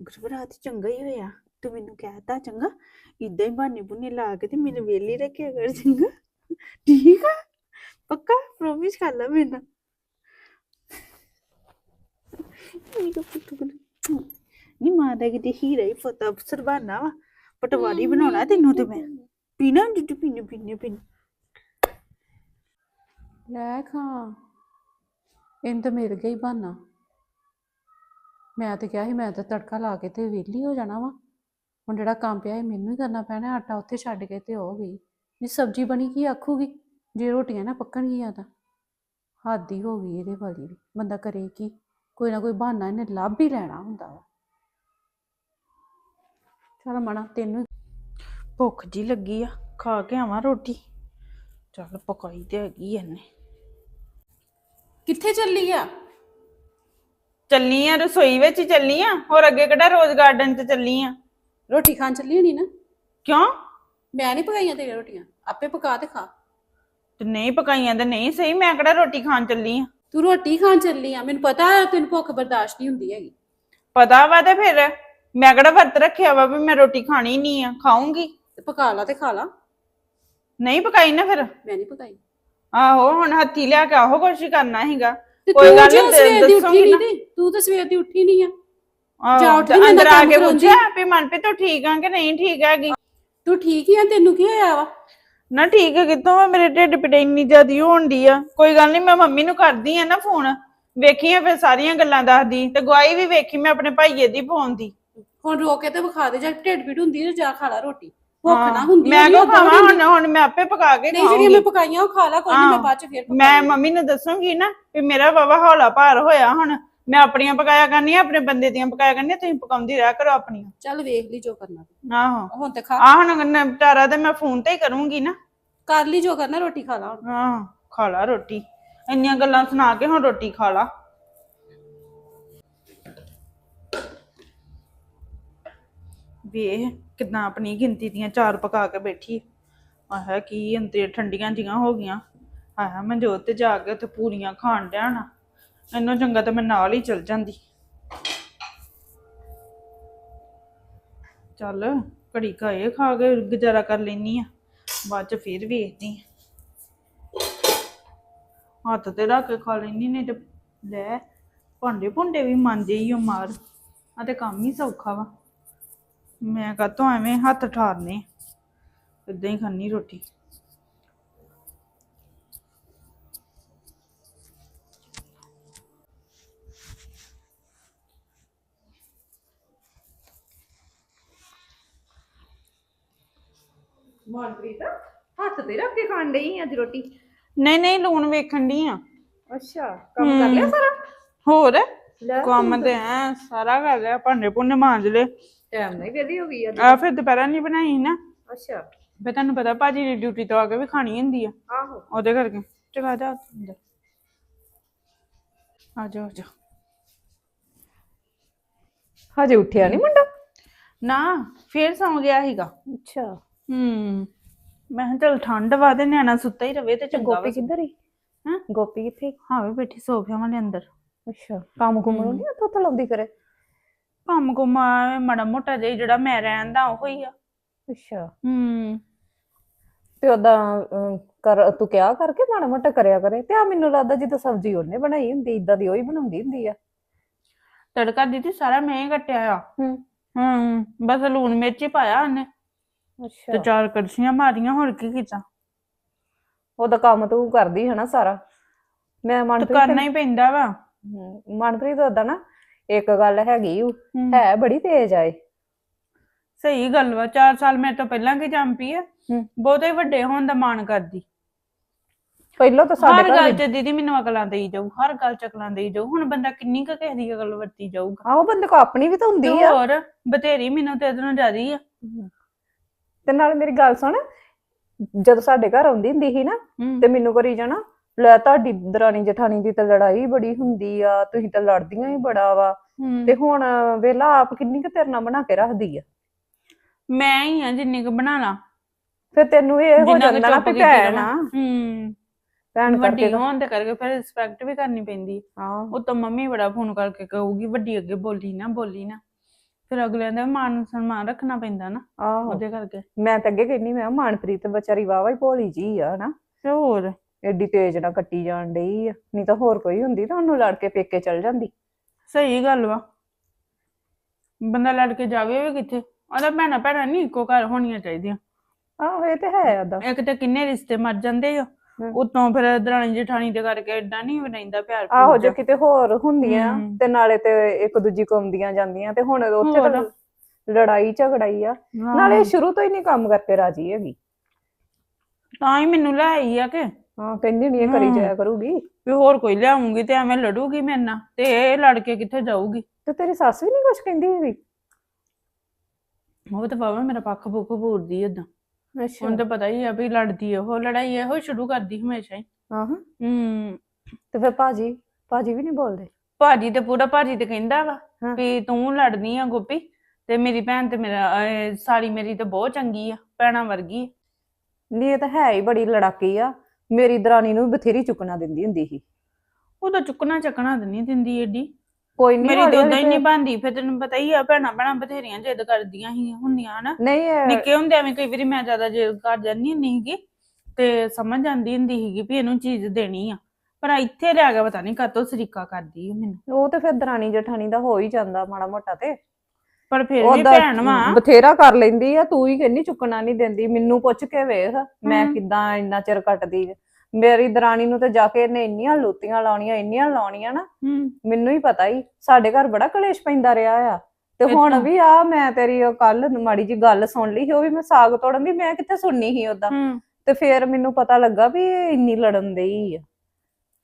ਗੁਰਬਰਾਤ ਚੰਗਾ ਹੀ ਹੋਇਆ। ਤੂੰ ਮੈਨੂੰ ਕਹਿਤਾ ਚੰਗਾ ਇਦਾਂ ਹੀ ਬਹਾਨੇ ਬੁਨੇ ਲਾ ਕੇ ਤੇ ਮੈਨੂੰ ਵੇਲੀ ਰੱਖਿਆ ਕਰ ਚੰਗਾ। ਠੀਕ ਆ? ਪੱਕਾ? ਪ੍ਰੋਮਿਸ ਕਰ ਲੈ ਮੈਨੂੰ। ਮੇਰਾ ਪੁੱਤ ਨੀ ਮਾਂ ਦਾ ਕਿਤੇ ਹੀਰਾ ਹੀ ਫਤਾ ਸਰਬਾਨਾ ਵਾ। ਪਟਵਾਰੀ ਬਣਾਉਣਾ ਤੈਨੂੰ ਤੇ ਮੈਂ। ਪੀਣਾ ਦੁੱਧ ਪੀਣੇ ਪੀਣੇ ਪੀਣੇ। ਲੈ ਖਾਂ। ਇਹਨੂੰ ਤਾਂ ਮਿਲ ਹੀ ਬਹਾਨਾ। ਮੈਂ ਤੇ ਕਿਹਾ ਸੀ, ਮੈਂ ਤਾਂ ਤੜਕਾ ਲਾ ਕੇ ਤੇ ਵਿਹਲੀ ਹੋ ਜਾਣਾ ਵਾ। ਹੁਣ ਜਿਹੜਾ ਕੰਮ ਪਿਆ ਇਹ ਮੈਨੂੰ ਹੀ ਕਰਨਾ ਪੈਣਾ ਆਟਾ ਉੱਥੇ ਛੱਡ ਕੇ ਤੇ ਹੋ ਗਈ। ਜੇ ਸਬਜ਼ੀ ਬਣੀ ਕੀ ਆਖੂਗੀ? ਜੇ ਰੋਟੀਆਂ ਨਾ ਪੱਕਣਗੀਆਂ ਤਾਂ। ਹੱਦ ਹੀ ਹੋ ਗਈ ਇਹਦੇ ਵਾਲੀ ਵੀ। ਬੰਦਾ ਕਰੇ ਕੀ? ਕੋਈ ਨਾ ਕੋਈ ਬਹਾਨਾ ਇਹਨੇ ਲੱਭ ਹੀ ਲੈਣਾ ਹੁੰਦਾ ਵਾ। ਚਲ ਮਣਾ ਤੈਨੂੰ ਭੁੱਖ ਜੀ ਲੱਗੀ ਆ, ਖਾ ਕੇ ਆਵਾਂ ਰੋਟੀ। ਚੱਲ ਪਕਾਈ ਤੇ ਹੈਗੀ ਐ ਇਹਨੇ। ਕਿੱਥੇ ਚੱਲੀ ਆ? ਚੱਲੀ ਆ ਰਸੋਈ ਵਿੱਚ ਹੀ ਚੱਲੀ ਆ? ਹੋਰ ਅੱਗੇ ਕਿਹੜਾ ਰੋਜ਼ ਗਾਰਡਨ 'ਚ ਚੱਲੀ ਆ? ਰੋਟੀ ਖਾਣ ਚੱਲੀ ਹੋਣੀ ਨਾ? ਕਿਉਂ? ਮੈਂ ਨਹੀਂ ਪਕਾਈਆਂ ਤੇਰੀਆਂ ਰੋਟੀਆਂ। ਆਪੇ ਪਕਾ ਤੇ ਖਾ। ਤੇ ਨਹੀਂ ਪਕਾਈਆਂ ਤੇ ਨਹੀਂ ਸਹੀ ਮੈਂ ਕਿਹੜਾ ਰੋਟੀ ਖਾਣ ਚੱਲੀ ਆ? ਤੂੰ ਰੋਟੀ ਖਾਣ ਚੱਲੀ ਆ। ਮੈਨੂੰ ਪਤਾ ਹੈ ਤੈਨੂੰ ਭੁੱਖ ਬਰਦਾਸ਼ਤ ਨਹੀਂ ਹੁੰਦੀ ਹੈਗੀ। ਪਤਾ ਵਾ ਤੇ ਫਿਰ ਮੈਂ ਕਿਹੜਾ ਵਰਤ ਰੱਖਿਆ ਵਾ ਵੀ ਮੈਂ ਰੋਟੀ ਖਾਣੀ ਨਹੀਂ ਆ ਖਾਊਂਗੀ? ਤੇ ਪਕਾ ਲਾ ਤੇ ਖਾ ਲਾ। ਨਹੀਂ ਪਕਾਈ ਨਾ ਫਿਰ? ਮੈਂ ਨਹੀਂ ਪਕਾਈ। ਆਹੋ ਹੁਣ ਹੱਥੀ ਲਿਆ ਕੇ ਆਹੋ ਕੁਛ ਹੀ ਕਰਨਾ ਹੈਗਾ। ਤੇ ਕੋਈ ਤੂੰ ਗੱਲ ਨੀ, ਸਵੇਰ ਦੀ ਦੱਸੂਗੀ ਉੱਠੀ ਨਾ। ਨਹੀਂ ਤੇ ਤੂੰ ਤਾਂ ਸਵੇਰ ਦੀ ਉੱਠੀ ਨਹੀਂ ਆ। ਆਹੋ, ਜਾ ਉੱਠ ਤੇ ਕੇ ਅੰਦਰ ਤਾਂ ਆ ਕੰਮ ਕੇ ਕਰਾਉਂਦੀ। ਪੁੱਛਿਆ ਵੀ ਮਨਪ੍ਰੀਤ ਤੂੰ ਠੀਕ ਆ ਕਿ ਨਹੀਂ ਠੀਕ ਹੈਗੀ? ਤੂੰ ਠੀਕ ਹੀ ਆ ਤੈਨੂੰ ਕੀ ਹੋਇਆ ਵਾ? ਨਾ ਠੀਕ ਹੈ ਕਿਤੋਂ ਵਾ ਮੇਰੇ ਢਿੱਡ ਪੀੜ ਇੰਨੀ ਜ਼ਿਆਦੀ ਹੋਣ ਡਈ ਆ। ਕੋਈ ਗੱਲ ਨਹੀਂ ਮੈਂ ਮੰਮੀ ਨੂੰ ਕਰਦੀ ਆ ਨਾ ਫੋਨ। ਵੇਖੀਆਂ ਫਿਰ ਸਾਰੀਆਂ ਗੱਲਾਂ ਦੱਸਦੀ ਤੇ ਗਵਾਹੀ ਵੀ ਵੇਖੀ ਮੈਂ ਆਪਣੇ ਭਾਈਏ ਦੀ ਫੋਨ ਦੀ। ਹੁਣ ਰੋ ਕੇ ਤੇ ਵਿਖਾ ਦੇ ਜਾਂ ਢਿੱਡ ਪੀੜ ਹੁੰਦੀ ਜਾ ਖਾ ਲਾ ਰੋਟੀ। ਭੁੱਖ ਨਾ ਹੁੰਦੀ ਮੈਂ ਹੋਣੀ, ਕਿਉਂ ਓਦਾਂ ਖਾਵਾਂ ਹੁੰਦੀ। ਹੁਣ ਹੁਣ ਮੈਂ ਆਪੇ ਪਕਾ ਕੇ ਨਹੀਂ ਜਿਹੜੀਆਂ ਖਾਵਾਂਗੀ ਮੈਂ ਪਕਾਈਆਂ ਉਹ ਖਾ ਲਾ ਕੋਈ ਨਹੀਂ ਮੈਂ ਹਾਂ। ਬਾਅਦ ਚ ਫੇਰ ਪਕਾ ਮੈਂ ਲੂੰਗੀ। ਮੰਮੀ ਨੂੰ ਦੱਸੂਗੀ ਨਾ ਵੀ ਮੇਰਾ ਬਾਬਾ ਹੌਲਾ ਭਾਰ ਹੋਇਆ ਹੁਣ। ਮੈਂ ਆਪਣੀਆਂ ਪਕਾਇਆ ਕਰਨੀ ਆ ਆਪਣੇ ਬੰਦੇ ਦੀਆਂ ਪਕਾਇਆ ਕਰਨੀ ਆ ਤੁਸੀਂ ਪਕਾਉਂਦੀ ਰਿਹਾ ਕਰੋ ਆਪਣੀਆਂ। ਚੱਲ ਵੇਖ ਲਈ ਜੋ ਕਰਨਾ ਆਹੋ। ਹੁਣ ਤੇ ਖਾ। ਆ ਹੁਣ ਨਪਟਾਰਾ ਤੇ ਮੈਂ ਫੋਨ ਤੇ ਹੀ ਕਰੂੰਗੀ ਨਾ। ਕਰ ਲਈ ਜੋ ਕਰਨਾ ਰੋਟੀ ਖਾ ਲਾ ਹੁਣ। ਆਹ ਖਾ ਲਾ ਰੋਟੀ। ਇੰਨੀਆਂ ਗੱਲਾਂ ਸੁਣਾ ਕੇ ਹੁਣ ਰੋਟੀ ਖਾ ਲਾ। ਵੇਖ ਕਿਦਾਂ ਆਪਣੀ ਗਿਣਤੀ ਦੀਆਂ ਚਾਰ ਪਕਾ ਕੇ ਬੈਠੀ। ਆਹ ਕੀ ਅੰਤੇ ਠੰਡੀਆਂ ਜੀਆਂ ਹੋ ਗਈਆਂ। ਆਹ ਮੈਂ ਜੋਤ ਤੇ ਜਾ ਕੇ ਉੱਥੇ ਪੂਰੀਆਂ ਖਾਣ ਡਿਆ ਨਾ। ਚੰਗਾ ਤਾਂ ਮੈਂ ਨਾਲ ਹੀ ਚਲ ਜਾਂਦੀ। ਚੱਲ, ਘੜੀ ਕਾਏ ਖਾ ਕੇ ਗੁਜ਼ਾਰਾ ਕਰ ਲੈਨੀ ਆ। ਬਾਅਦ ਚ ਫੇਰ ਵੇਖਦੀ ਆ। ਹੱਥ ਤੇ ਰੱਖ ਕੇ ਖਾ ਲੈਣੀ ਨਹੀਂ ਤੇ ਲੈ ਭਾਂਡੇ ਭੁੰਡੇ ਵੀ ਮਾਂਜੇ ਹੀ ਉਹ ਮਾਰ। ਆ ਤੇ ਕੰਮ ਹੀ ਸੌਖਾ ਵਾ। ਮੈਂ ਕਾਹਤੋਂ ਐਵੇਂ ਹੱਥ ਠਾਰਨੇ। ਇਦਾਂ ਹੀ ਖਾਣੀ ਰੋਟੀ। ਮਨਪ੍ਰੀਤ ਹੱਥ ਤੇ ਰੱਖ ਕੇ ਖਾਣ ਡਈ ਅੱਜ ਰੋਟੀ? ਨਹੀਂ ਨਹੀਂ ਲੂਣ ਵੇਖਣ ਦੀ ਆ। ਅੱਛਾ ਕੰਮ ਕਰ ਲਿਆ ਸਾਰਾ? ਹੋਰ ਲੈ ਕੰਮ ਤੇ ਐ ਸਾਰਾ ਕਰ ਲਿਆ ਭਾਂਡੇ ਭੁੰਡੇ ਮਾਂਜ ਲਏ। ਟਾਈਮ ਨਹੀਂ ਵੇਲੀ ਹੋ ਗਈ ਅੱਜ ਆ ਫਿਰ ਦੁਪਹਿਰਾਂ ਨਹੀਂ ਬਣਾਈ ਨਾ। ਅੱਛਾ। ਫਿਰ ਤੁਹਾਨੂੰ ਪਤਾ ਭਾਜੀ ਦੀ ਡਿਊਟੀ ਤੋਂ ਆ ਕੇ ਵੀ ਖਾਣੀ ਹੁੰਦੀ ਆ। ਆਹੋ। ਉਹਦੇ ਕਰਕੇ। ਚਲਾ ਜਾ ਅੰਦਰ। ਆ ਜਾ ਆ ਜਾ ਹਜੇ ਉੱਠਿਆ ਨਹੀਂ ਮੁੰਡਾ? ਨਾ ਫੇਰ ਸੌਂ ਗਿਆ ਸੀਗਾ। ਅੱਛਾ। ਹੂੰ। ਮੈਂ ਕਿਹਾ ਚੱਲ ਠੰਡ ਵਾ ਤੇ ਨਿਆਣਾ ਸੁੱਤਾ ਹੀ ਰਵੇ ਤੇ ਚੰਗਾ ਵਾ। ਗੋਪੀ ਕਿੱਧਰ ਹੀ ਹੈਂ? ਗੋਪੀ ਕਿੱਥੇ? ਹਾਂ ਵੀ ਬੈਠੀ ਸੋਫਿਆਂ ਵਾਲੇ ਅੰਦਰ। ਅੱਛਾ। ਕੰਮ ਕੁਮ ਨੂੰ ਨਹੀਂ ਉੱਥੋਂ ਲਾਉਂਦੀ ਕਰੇ ਕੰਮ ਕੁਮ ਮਾੜਾ ਮੋਟਾ ਜਿਹਾ ਹੀ ਜਿਹੜਾ ਮੈਂ ਰਹਿੰਦਾ ਉਹ ਹੀ ਆ। ਅੱਛਾ। ਹੂੰ। ਤੇ ਉਦਾਂ ਕਰ ਤੂੰ ਕਿਹਾ ਕਰਕੇ ਮਾੜਾ ਮੋਟਾ ਕਰਿਆ ਕਰੇ? ਤੇ ਆ ਮੈਨੂੰ ਲੱਗਦਾ ਜਿੱਦਾਂ ਸਬਜ਼ੀ ਉਹਨੇ ਬਣਾਈ ਹੁੰਦੀ ਇਦਾਂ ਦੀ ਉਹੀ ਬਣਾਉਂਦੀ ਹੁੰਦੀ ਆ। ਤੜਕਾ ਦਿੱਤੀ ਸਾਰਾ ਮੈਂ ਹੀ ਕੱਟਿਆ ਆ। ਹੂੰ। ਹੂੰ ਬਸ ਲੂਣ ਮਿਰਚ ਹੀ ਪਾਇਆ ਉਹਨੇ। ਤੇ ਅੱਛਾ ਚਾਰ ਕੜਛੀਆਂ ਮਾਰੀਆਂ ਹੋਰ ਕੀ ਕੀਤਾ? ਉਹਦਾ ਕੰਮ ਤੂੰ ਕਰਦੀ ਹੈ ਨਾ ਸਾਰਾ। ਮੈਂ ਤੇ ਮਨਪ੍ਰੀਤ ਕਰਨਾ ਹੀ ਪੈਂਦਾ ਵਾ। ਮਨਪ੍ਰੀਤ ਉਹਦਾ ਨਾ ਇੱਕ ਗੱਲ ਹੈਗੀ ਓ, ਹੂੰ। ਹੈ ਬੜੀ ਤੇਜ਼ ਆਏ ਸਹੀ ਗੱਲ ਵਾ 4 ਸਾਲ ਮੇਰੇ ਤੋਂ ਪਹਿਲਾਂ ਕੀ ਜੰਪੀ ਆ। ਬਹੁਤੇ ਵੱਡੇ ਹੋਣ ਦਾ ਮਾਣ ਕਰਦੀ ਪਹਿਲਾਂ ਤਾਂ ਹਰ ਸਾਡੇ ਗੱਲ ਘਰ 'ਚ ਦੀਦੀ ਮੈਨੂੰ ਅਕਲਾਂ ਦੇਈ ਜਾਊ ਹਰ ਗੱਲ 'ਚ ਅਕਲਾਂ ਦੇਈ ਜਾਊ ਹੁਣ ਬੰਦਾ ਕਿੰਨੀ ਕੁ ਕਿਸੇ ਦੀ ਅਕਲ ਵਰਤੀ ਜਾਊਗਾ ਆਹੋ ਬੰਦੇ ਕੋ ਆਪਣੀ ਵੀ ਤਾਂ ਹੁੰਦੀ ਆ ਹੋਰ ਬਥੇਰੀ ਮੈਨੂੰ ਤੇ ਇਹਦੋਂ ਜ਼ਿਆਦੀ ਆ ਤੇ ਨਾਲ ਮੇਰੀ ਗੱਲ ਸੁਣ ਜਦੋਂ ਸਾਡੇ ਘਰ ਆਉਂਦੀ ਹੁੰਦੀ ਸੀ ਨਾ। ਤੇ ਮੈਨੂੰ ਕਰੀ ਜਾਣਾ ਲੈ ਤੁਹਾਡੀ ਦਰਾਣੀ ਜਠਾਣੀ ਦੀ ਤਾਂ ਲੜਾਈ ਬੜੀ ਹੁੰਦੀ ਆ ਤੁਸੀਂ ਤਾਂ ਲੜਦੀਆਂ ਹੀ ਬੜਾ ਵਾ। ਤੇ ਹੁਣ ਵੇਲਾ ਆਪ ਕਿੰਨੀ ਕੁ ਤੇਰੇ ਨਾਲ ਬਣਾ ਕੇ ਰੱਖਦੀ ਆ? ਮੈਂ ਹੀ ਆ ਜਿੰਨੀ ਕੁ ਬਣਾ ਲਾ। ਫਿਰ ਤੈਨੂੰ ਇਹ ਹੋ ਜਾਂਦਾ ਨਾ ਭੈਣ। ਆ। ਹੂੰ। ਭੈਣ ਵੱਡੀ ਹੋਣ ਦੇ ਕਰਕੇ ਫਿਰ ਰਿਸਪੈਕਟ ਵੀ ਕਰਨੀ ਪੈਂਦੀ। ਹਾਂ। ਉਹ ਤਾਂ ਮੰਮੀ ਬੜਾ ਫੋਨ ਕਰਕੇ ਕਹੂਗੀ ਵੱਡੀ ਅੱਗੇ ਬੋਲੀ ਨਾ ਬੋਲੀ ਨਾ। ਫਿਰ ਅਗਲਿਆਂ ਦਾ ਮਾਨ ਸਨਮਾਨ ਰੱਖਣਾ ਪੈਂਦਾ ਨਾ ਉਹਦੇ ਕਰਕੇ। ਮੈਂ ਤਾਂ ਅੱਗੇ ਕਹਿੰਨੀ ਮੈਂ ਮਨਪ੍ਰੀਤ ਵਿਚਾਰੀ ਵਾਵਾ ਹੀ ਭੋਲੀ ਜੀ ਆ ਨਾ ਹੋਰ? ਐਡੀ ਤੇਜ਼ ਨਾਲ ਕੱਟੀ ਜਾਣ ਡਈ ਆ। ਨਹੀਂ ਤਾਂ ਹੋਰ ਕੋਈ ਹੁੰਦੀ ਤਾਂ ਉਹਨੂੰ ਲੜ ਕੇ ਪੇਕੇ ਚਲ ਜਾਂਦੀ। ਸਹੀ ਗੱਲ ਵਾ। ਬੰਦਾ ਲੜ ਕੇ ਜਾਵੇ ਵੀ ਕਿੱਥੇ? ਉਹਦਾ ਭੈਣਾਂ ਭੈਣਾਂ ਨਹੀਂ ਇੱਕੋ ਘਰ ਹੋਣੀਆਂ ਚਾਹੀਦੀਆਂ। ਆਹੋ ਇਹ ਤੇ ਹੈ ਆਦਾ ਇੱਕ ਤਾਂ ਕਿੰਨੇ ਰਿਸ਼ਤੇ ਮਰ ਜਾਂਦੇ ਆ। ਉਤੋਂ ਫਿਰ ਦਰਾਣੀ ਜਠਾਣੀ ਦੇ ਕਰਕੇ ਏਡਾ ਨਹੀਂ ਰਹਿੰਦਾ ਪਿਆਰ ਆਹੋ ਜੇ ਕਿਤੇ ਹੋਰ ਹੁੰਦੀਆਂ। ਤੇ ਨਾਲੇ ਤੇ ਇੱਕ ਦੂਜੀ ਕੋਮਦੀਆਂ ਜਾਂਦੀਆਂ ਤੇ ਹੁਣ ਉੱਥੇ ਤਾਂ। ਲੜਾਈ ਝਗੜਾਈ ਆ। ਨਾਲੇ ਸ਼ੁਰੂ ਤੋਂ ਹੀ ਨਹੀਂ ਕੰਮ ਕਰਕੇ ਰਾਜੀ ਹੈਗੀ। ਤਾਂ ਹੀ ਮੈਨੂੰ ਲੈ ਆਈ ਆ ਕਿ ਹਾਂ ਕਹਿੰਦੀ ਨਹੀਂ ਇਹ ਕਰੀ। ਜਾਇਆ ਕਰੂਗੀ। ਵੀ ਹੋਰ ਕੋਈ ਲਿਆਉਂਗੀ ਤੇ ਐਵੇਂ ਲੜੂਗੀ ਮੇਰੇ ਨਾਲ ਤੇ ਇਹ ਲੜ ਕੇ ਕਿੱਥੇ ਜਾਊਗੀ? ਤੇ ਤੇਰੀ ਸੱਸ ਵੀ ਨਹੀਂ ਕੁਝ ਕਹਿੰਦੀ ਹੈਗੀ? ਉਹ ਤਾਂ ਬਾਬਾ ਮੇਰਾ ਪੱਖ ਪੁੱਖ ਪੂਰਦੀ ਏਦਾਂ। ਅੱਛਾ। ਹੁਣ ਤਾਂ ਪਤਾ ਹੀ ਆ ਵੀ ਲੜਦੀ ਉਹ ਲੜਾਈ ਇਹੋ ਸ਼ੁਰੂ ਕਰਦੀ ਹਮੇਸ਼ਾ ਹੀ। ਹਾਂ। ਤੇ ਫਿਰ ਭਾਜੀ ਭਾਜੀ ਵੀ ਨਹੀਂ ਬੋਲਦੇ? ਭਾਜੀ ਤੇ ਪੂਰਾ ਭਾਜੀ ਤੇ ਕਹਿੰਦਾ ਵਾ। ਵੀ ਤੂੰ ਲੜਦੀ ਆ ਗੋਪੀ ਤੇ ਮੇਰੀ ਭੈਣ ਤੇ ਮੇਰਾ ਸਾਲੀ ਮੇਰੀ ਤੇ ਬਹੁਤ ਚੰਗੀ ਆ ਭੈਣਾਂ ਵਰਗੀ। ਨਹੀਂ ਇਹ ਤਾਂ ਹੈ ਹੀ ਬੜੀ ਲੜਾਕੀ ਆ। ਮੇਰੀ ਦਰਾਣੀ ਨੂੰ ਵੀ ਬਥੇਰੀ ਚੁੱਕਣਾ ਦਿੰਦੀ ਹੁੰਦੀ ਸੀ। ਉਹ ਤਾਂ ਚੁੱਕਣਾ ਚੱਕਣਾ ਤਾਂ ਨਹੀਂ ਦਿੰਦੀ ਏਡੀ। ਕੋਈ ਨਹੀਂ ਮੇਰੀ ਤਾਂ ਉਦਾਂ ਹੀ ਨਹੀਂ ਬੰਦੀ ਫਿਰ ਤੈਨੂੰ ਪਤਾ ਹੀ ਆ ਭੈਣਾਂ ਭੈਣਾਂ ਬਥੇਰੀਆਂ ਜਿੱਦ ਕਰਦੀਆਂ ਹੀ ਹੁੰਦੀਆਂ ਹਨਾ? ਨਹੀਂ ਇਹ- ਨਿੱਕੇ ਹੁੰਦੇ ਐਵੇਂ ਕਈ ਵਾਰੀ ਮੈਂ ਜ਼ਿਆਦਾ ਜਿੱਦ ਕਰ ਜਾਂਦੀ ਹੁੰਦੀ ਸੀਗੀ ਤੇ ਸਮਝ ਜਾਂਦੀ ਹੁੰਦੀ ਸੀਗੀ ਵੀ ਇਹਨੂੰ ਚੀਜ਼ ਦੇਣੀ ਆ। ਪਰ ਇੱਥੇ ਲਿਆ ਕੇ ਪਤਾ ਨਹੀਂ ਕਾਤੋਂ ਸਰੀਕਾ ਕਰਦੀ ਮੈਨੂੰ। ਉਹ ਤੇ ਫਿਰ ਦਰਾਣੀ ਜਠਾਣੀ ਦਾ ਹੋ ਹੀ ਜਾਂਦਾ ਮਾੜਾ ਮੋਟਾ ਤੇ। ਪਰ ਫਿਰ ਵੀ ਉਹਦਾ ਭੈਣ ਵਾ। ਬਥੇਰਾ ਕਰ ਲੈਂਦੀ ਆ ਤੂੰ ਹੀ ਕਹਿੰਦੀ ਚੁੱਕਣਾ ਨਹੀਂ ਦਿੰਦੀ ਮੈਨੂੰ ਪੁੱਛ ਕੇ ਵੇਖ ਮੈਂ। ਕਿਦਾਂ ਇੰਨਾ ਚਿਰ ਕੱਟਦੀ ਮੇਰੀ ਦਰਾਣੀ ਨੂੰ ਤੇ ਜਾ ਕੇ ਇਹਨੇ ਇੰਨੀਆਂ ਲੂਤੀਆਂ ਲਾਉਣੀਆਂ ਇੰਨੀਆਂ ਲਾਉਣੀਆਂ ਨਾ ਮੈਨੂੰ ਹੀ ਪਤਾ ਹੀ ਸਾਡੇ ਘਰ ਬੜਾ ਕਲੇਸ਼ ਪੈਂਦਾ ਰਿਹਾ ਆ। ਤੇ ਹੁਣ ਵੀ ਆ ਮੈਂ ਤੇਰੀ ਉਹ ਕੱਲ ਮਾੜੀ ਜੀ ਗੱਲ ਸੁਣ ਲਈ ਸੀ ਉਹ ਵੀ ਮੈਂ ਸਾਗ ਤੋੜਨ ਦੀ ਮੈਂ ਕਿੱਥੇ ਸੁਣਨੀ ਸੀ ਉਦਾਂ ਤੇ ਫੇਰ ਮੈਨੂੰ ਪਤਾ ਲੱਗਾ ਵੀ ਇੰਨੀ ਲੜਨ ਦੇਈ ਆ।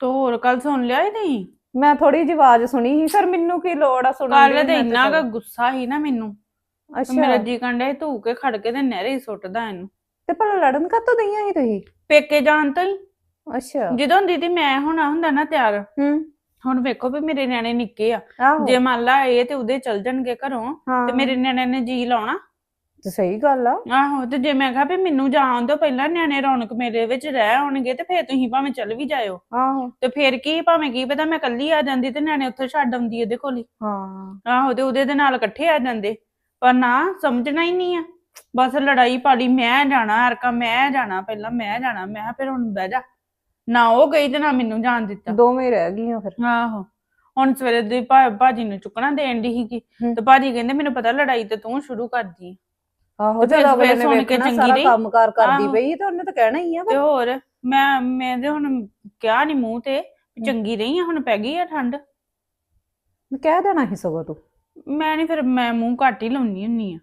ਤੋ ਹੋਰ ਕੱਲ ਸੁਣ ਲਿਆ ਹੀ ਨਹੀਂ? ਮੈਂ ਥੋੜੀ ਜਿਹੀ ਆਵਾਜ਼ ਸੁਣੀ ਸੀ ਫਿਰ ਮੈਨੂੰ ਕੀ ਲੋੜ ਆ ਸੁਣਨ ਕੱਲ ਦੀ ਤੇ ਮੈਂ ਇੰਨਾ ਚੱਲ- ਕੁ ਗੁੱਸਾ ਸੀ ਨਾ ਮੈਨੂੰ। ਤੇ ਅੱਛਾ। ਮੇਰਾ ਜੀ ਕੰਡੇ ਧੂ ਕੇ ਖੜ ਕੇ ਤੇ ਨਹਿਰੇ ਹੀ ਸੁੱਟਦਾ ਇਹਨੂੰ। ਤੇ ਭਲਾ ਲੜਨ ਕਾਤੋਂ ਦਈਆਂ ਸੀ ਤੁਸੀਂ? ਪੇਕੇ ਜਾਣ ਤੋਂ ਹੀ। ਅੱਛਾ। ਜਦੋਂ ਦੀਦੀ ਮੈਂ ਹੋਣਾ ਹੁੰਦਾ ਨਾ ਤਿਆਰ। ਹੂੰ। ਹੁਣ ਵੇਖੋ ਵੀ ਮੇਰੇ ਨਿਆਣੇ ਨਿੱਕੇ ਆ। ਆਹੋ। ਜੇ ਮੰਨ ਲਾ ਇਹ ਤੇ ਉਹਦੇ ਚਲ ਜਾਣਗੇ ਘਰੋਂ ਹਾਂ। ਤੇ ਮੇਰੇ ਨਿਆਣੇ ਨੇ ਜੀ ਲਾਉਣਾ। ਤੇ ਸਹੀ ਗੱਲ ਆ। ਆਹੋ ਤੇ ਜੇ ਮੈਂ ਕਿਹਾ ਵੀ ਮੈਨੂੰ ਜਾਣ ਦਿਓ ਪਹਿਲਾਂ ਨਿਆਣੇ ਰੌਣਕ ਮੇਰੇ ਵਿੱਚ ਰਹਿ ਆਉਣਗੇ ਤੇ ਫੇਰ ਤੁਸੀਂ ਭਾਵੇਂ ਚੱਲ ਵੀ ਜਾਇਓ। ਆਹੋ। ਤੇ ਫੇਰ ਕੀ ਭਾਵੇਂ ਕੀ ਪਤਾ ਮੈਂ ਕੱਲੀ ਆ ਜਾਂਦੀ ਤੇ ਨਿਆਣੇ ਉੱਥੇ ਛੱਡ ਆਉਂਦੀ ਇਹਦੇ ਕੋਲ ਹੀ। ਹਾਂ। ਆਹੋ ਤੇ ਉਹਦੇ ਦੇ ਨਾਲ ਇਕੱਠੇ ਆ ਜਾਂਦੇ। ਪਰ ਨਾ ਸਮਝਣਾ ਹੀ ਨਹੀਂ ਆ। ਬਸ ਲੜਾਈ ਪਾਲੀ ਮੈਂ ਜਾਣਾ ਅਰਕਾ ਮੈਂ ਜਾਣਾ ਪਹਿਲਾਂ ਮੈਂ ਜਾਣਾ ਮੈਂ ਕਿਹਾ ਫਿਰ ਹੁਣ ਬਹਿ ਜਾ। ਨਾ ਉਹ ਗਈ ਤੇ ਨਾ ਮੈਨੂੰ ਜਾਣ ਦਿੱਤਾ। ਦੋਵੇਂ ਰਹਿ ਗਈਆਂ ਫਿਰ। ਆਹੋ। ਹੁਣ ਸਵੇਰੇ ਦੀ ਭਾ- ਭਾਜੀ ਨੂੰ ਚੁੱਕਣਾ ਦੇਣ ਦੀ ਸੀਗੀ। ਤੇ ਭਾਜੀ ਕਹਿੰਦੇ ਮੈਨੂੰ ਪਤਾ ਲੜਾਈ ਤੇ ਤੂੰ ਸ਼ੁਰੂ ਕਰਦੀ। ਆਹੋ ਤੇ ਜਦੋਂ ਅਗਲੇ ਨੇ ਸੁਣ ਕੇ ਵੇਖਣਾ ਚੰਗੀ ਸਾਰਾ ਰਹੀ। ਕੰਮਕਾਰ ਕਰਦੀ ਆਹੋ। ਪਈ ਤੇ ਉਹਨੇ ਤਾਂ ਕਹਿਣਾ ਹੀ ਆ ਤੇ। ਹੋਰ ਮੈਂ ਮੈਂ ਤੇ ਹੁਣ ਕਿਹਾ ਨਹੀਂ ਮੂੰਹ ਤੇ ਵੀ ਚੰਗੀ ਰਹੀ ਆ ਹੁਣ ਪੈ ਗਈ ਆ ਠੰਡ। ਕਹਿ ਦੇਣਾ ਸੀ ਸਗੋਂ ਤੂੰ। ਮੈਂ ਨਹੀਂ ਫਿਰ ਮੈਂ ਮੂੰਹ ਘੱਟ ਹੀ ਲਾਉਣੀ ਹੁੰਨੀ ਆ।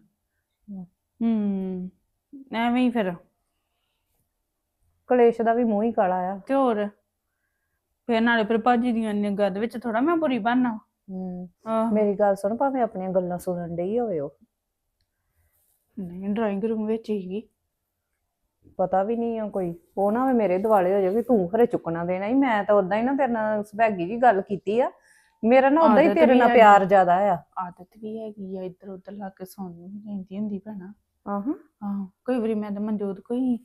ਹੂੰ। ਹੂੰ ਐਵੇਂ ਹੀ ਫਿਰ। ਕਲੇਸ਼ ਦਾ ਵੀ ਮੂੰਹ ਹੀ ਕਾਲਾ ਆ। ਤੇ ਹੋਰ ਫਿਰ ਨਾਲੇ ਫਿਰ ਭਾਜੀ ਦੀਆਂ ਨਿਗਾਹ ਦੇ ਵਿੱਚ ਥੋੜਾ ਮੈਂ ਬੁਰੀ ਬਣਨਾ। ਹੂੰ ਮੇਰੀ ਗੱਲ ਸੁਣ ਭਾਵੇਂ ਆਪਣੀਆਂ ਗੱਲਾਂ ਸੁਣਨ ਡਈ ਹੋਵੇ ਉਹ। ਨਹੀਂ ਡਰਾਇੰਗ ਰੂਮ ਵਿੱਚ ਹੀ। ਪਤਾ ਵੀ ਨਹੀਂ ਆ ਕੋਈ। ਉਹ ਨਾ ਮੇਰੇ ਦਿਵਾਲੇ ਹੋ ਜਾਵੇ ਤੂੰ ਖਰੇ ਚੁੱਕਣਾ ਦੇਣਾ ਹੀ ਮੈਂ ਤਾਂ ਉਦਾਂ ਹੀ ਨਾ ਤੇਰੇ ਨਾਲ ਸੁਭਾਗੀ ਜੀ ਗੱਲ ਕੀਤੀ ਆ। ਮੇਰਾ ਨਾ ਉਦਾਂ ਹੀ ਆਦਤ ਤੇਰੇ ਵੀ ਨਾਲ ਹੈਗੀ। ਪਿਆਰ ਜ਼ਿਆਦਾ ਆ। ਆਦਤ ਵੀ ਹੈਗੀ ਆ। ਇੱਧਰ ਉੱਧਰ ਲਾ ਕੇ ਸੌਣ ਵੀ ਰਹਿੰਦੀ ਹੁੰਦੀ ਭੈਣਾ। ਆਹਾਂ। ਆਹੋ ਕਈ ਵਾਰੀ ਮੈਂ ਤਾਂ ਮਨਜੋਤ ਕੋਈ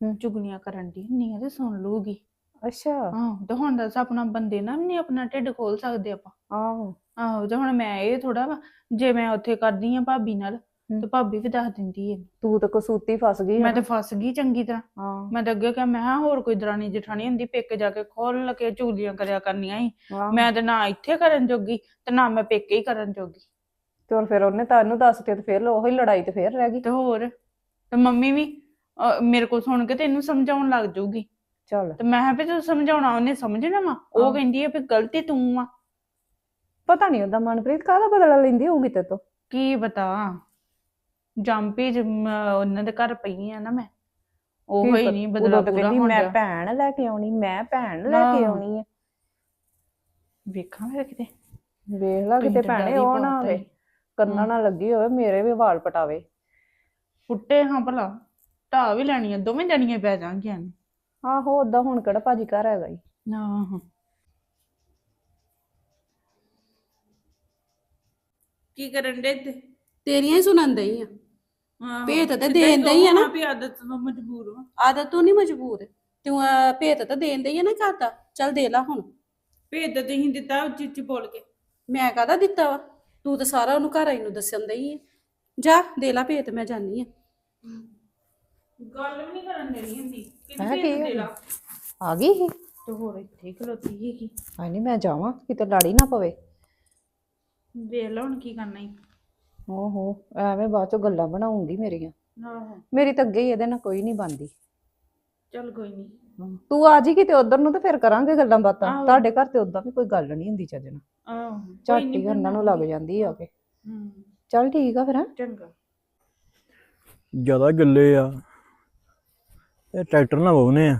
ਹੂੰ। ਚੁਗਲੀਆਂ ਕਰਨ ਦੀ ਹੁੰਨੀ ਆ ਤੇ ਸੁਣ ਲੂਗੀ ਅੱਛਾ। ਆਹੋ ਤੇ ਹੁਣ ਦੱਸ ਆਪਣਾ ਬੰਦੇ ਨਾ ਨਹੀਂ ਆਪਣਾ ਢਿੱਡ ਖੋਲ ਸਕਦੇ ਆਪਾਂ। ਆਹੋ। ਆਹੋ ਤੇ ਹੁਣ ਮੈਂ ਇਹ ਥੋੜਾ ਵਾ ਜੇ ਮੈਂ ਉੱਥੇ ਕਰਦੀ ਆ ਭਾਬੀ ਨਾਲ। ਤੇ ਭਾਬੀ ਵੀ ਦੱਸ ਦਿੰਦੀ ਹੈ ਤੂੰ ਤਾਂ ਕਸੂਤੀ ਫਸ ਗਈ ਮੈਂ ਆ। ਤਾਂ ਫਸ ਗਈ ਚੰਗੀ ਤਰ੍ਹਾਂ। ਹਾਂ। ਮੈਂ ਤਾਂ ਅੱਗੇ ਕਿਹਾ ਮੈਂ ਕਿਹਾ ਹੋਰ ਕੋਈ ਦਰਾਣੀ ਜਠਾਣੀ ਹੁੰਦੀ ਪੇਕੇ ਜਾ ਕੇ ਖੋਲ ਕੇ ਚੁਗਲੀਆਂ ਕਰਿਆ ਕਰਨੀਆਂ ਆਹੋ। ਮੈਂ ਤਾਂ ਨਾ ਇੱਥੇ ਕਰਨ ਜੋਗੀ ਤੇ ਨਾ ਮੈਂ ਪੇਕੇ ਹੀ ਕਰਨ ਜੋਗੀ। ਤੇ ਫਿਰ ਉਹਨੇ ਤੈਨੂੰ ਦੱਸ ਤੇ ਫਿਰ ਉਹੀ ਲੜਾਈ ਤੇ ਫਿਰ ਰਹਿ ਗਈ। ਤੇ ਹੋਰ ਤੇ ਮੰਮੀ ਵੀ ਮੇਰੇ ਕੋਲ ਸੁਣ ਕੇ ਤੈਨੂੰ ਸਮਝਾਉਣ ਲੱਗ ਜਾਊਗੀ ਚੱਲ। ਤੇ ਮੈਂ ਕਿਹਾ ਵੀ ਤੂੰ ਸਮਝਾਉਣਾ ਉਹਨੇ ਸਮਝਣਾ ਵਾ। ਉਹ ਹਾਂ। ਕਹਿੰਦੀ ਹੈ ਵੀ ਗਲਤੀ ਤੂੰ ਆ। ਪਤਾ ਨਹੀਂ ਉਹਦਾ ਮਨਪ੍ਰੀਤ ਕਾਹਦਾ ਬਦਲਾ ਲੈਂਦੀ ਹੋਊਗੀ ਤੇ ਤੋਂ। ਕੀ ਪਤਾ। ਜੰਪੀ ਉਹਨਾਂ ਦੇ ਘਰ ਪਈ ਆ ਨਾ ਮੈਂ। ਉਹ ਹੀ ਨਹੀਂ ਬਦਲਾ ਉਦੋਂ ਪੂਰਾ ਹੋ ਮੈਂ ਭੈਣ ਲੈ ਕੇ ਆਉਣੀ ਮੈਂ ਭੈਣ ਲੈ ਕੇ। ਆਉਣੀ ਆ। ਵੇਖਾਂ ਫਿਰ ਕਿਤੇ। ਵੇਖ ਲਾ ਕਿਤੇ ਭੈਣੇ ਉਹ ਨਾ ਹੋਵੇ। ਕੰਨਾਂ ਨਾਲ ਲੱਗੀ ਹੋਵੇ ਮੇਰੇ ਵੀ ਵਾਲ ਪਟਾਵੇ। ਫੁੱਟੇ ਹਾਂ ਭਲਾ। ਢਾ ਵੀ ਲੈਣੀਆਂ ਦੋਵੇਂ ਜਣੀਆਂ ਪੈ ਜਾਣਗੀਆਂ। ਆਹੋ ਓਦਾਂ ਹੁਣ ਕਿਹੜਾ ਭਾਜੀ ਘਰ ਹੈਗਾ ਈ। ਆਹੋ। ਕੀ ਕਰਨ ਦੇ ਤੇਰੀਆਂ ਹੀ ਸੁਣਨ ਦਈ ਆ? ਭੇਤ ਤਾਂ ਦੇਣ ਦਾ ਹੀ ਆ ਨਾ। ਵੀ ਆਦਤ ਤੋਂ ਮਜਬੂਰ ਹਾਂ ਆਦਤ ਤੋਂ ਨਹੀਂ ਮਜਬੂਰ। ਤੂੰ ਅਹ, ਭੇਤ ਤਾਂ ਦੇਣ ਦਈ ਆ ਨਾ ਘਰ ਦਾ। ਚੱਲ ਦੇ ਲਾ ਹੁਣ। ਭੇਤ ਤਾਂ ਤੁਸੀਂ ਦਿੱਤਾ ਉੱਚੀ ਉੱਚੀ ਬੋਲ ਕੇ। ਮੈਂ ਕਾਹਦਾ ਦਿੱਤਾ ਵਾ? ਤੂੰ ਤਾਂ ਸਾਰਾ ਉਹਨੂੰ ਘਰ ਆਈ ਨੂੰ ਦੱਸਣ ਦਈ ਆ। ਜਾ ਦੇ ਲਾ ਭੇਤ ਮੈਂ ਜਾਨੀ ਆ। ਗੱਲ ਵੀ ਨਹੀਂ ਕਰਨ ਦੇਣੀ ਹੁੰਦੀ। ਹੈਂ, ਕਿੰਨੀ ਕੀ ਭੇਤ ਹੋ ਦੇ? ਲਾ। ਆ ਗਈ ਸੀ? ਤੇ ਹੋਰ ਇੱਥੇ ਹੀ ਖਲੋਤੀ ਹੈਗੀ ਹਾਂ ਨਹੀਂ ਮੈਂ ਜਾਵਾਂ। ਕਿਤੇ ਲੜੀ ਨਾ ਪਵੇ। ਵੇਖ ਲਾ ਹੁਣ ਕੀ ਕਰਨਾ ਈ। ਓਹੋ ਐਵੇਂ ਬਾਅਦ ਚੋਂ ਗੱਲਾਂ ਬਣਾਉਂਗੀ ਮੇਰੀਆਂ। ਆਹੋ। ਮੇਰੀ ਤਾਂ ਅੱਗੇ ਹੀ ਇਹਦੇ ਨਾਲ ਕੋਈ ਨਹੀਂ ਬੰਦੀ ਚੱਲ ਕੋਈ ਨਹੀਂ। ਤੂੰ ਆ ਜੀ ਕਿਤੇ ਉਧਰ ਨੂੰ ਤੇ ਫਿਰ ਕਰਾਂਗੇ ਗੱਲਾਂ ਬਾਤਾਂ। ਆਹੋ। ਤੁਹਾਡੇ ਘਰ ਤੇ ਉਦਾਂ ਵੀ ਕੋਈ ਗੱਲ ਨਹੀਂ ਹੁੰਦੀ ਚੱਜ ਨਾਲ। ਆਹੋ ਝਾਟੀ ਕਰਨਾਂ ਨੂੰ ਲੱਗ ਜਾਂਦੀ ਆ ਕੇ। ਹੂੰ ਚੱਲ ਠੀਕ ਆ ਫਿਰ ਹੈਂ। ਚੰਗਾ। ਜ਼ਿਆਦਾ ਗੱਲੇ ਆ। ਇਹ ਟਰੈਕਟਰ ਨਾ ਵਾਉਨੇ ਆ।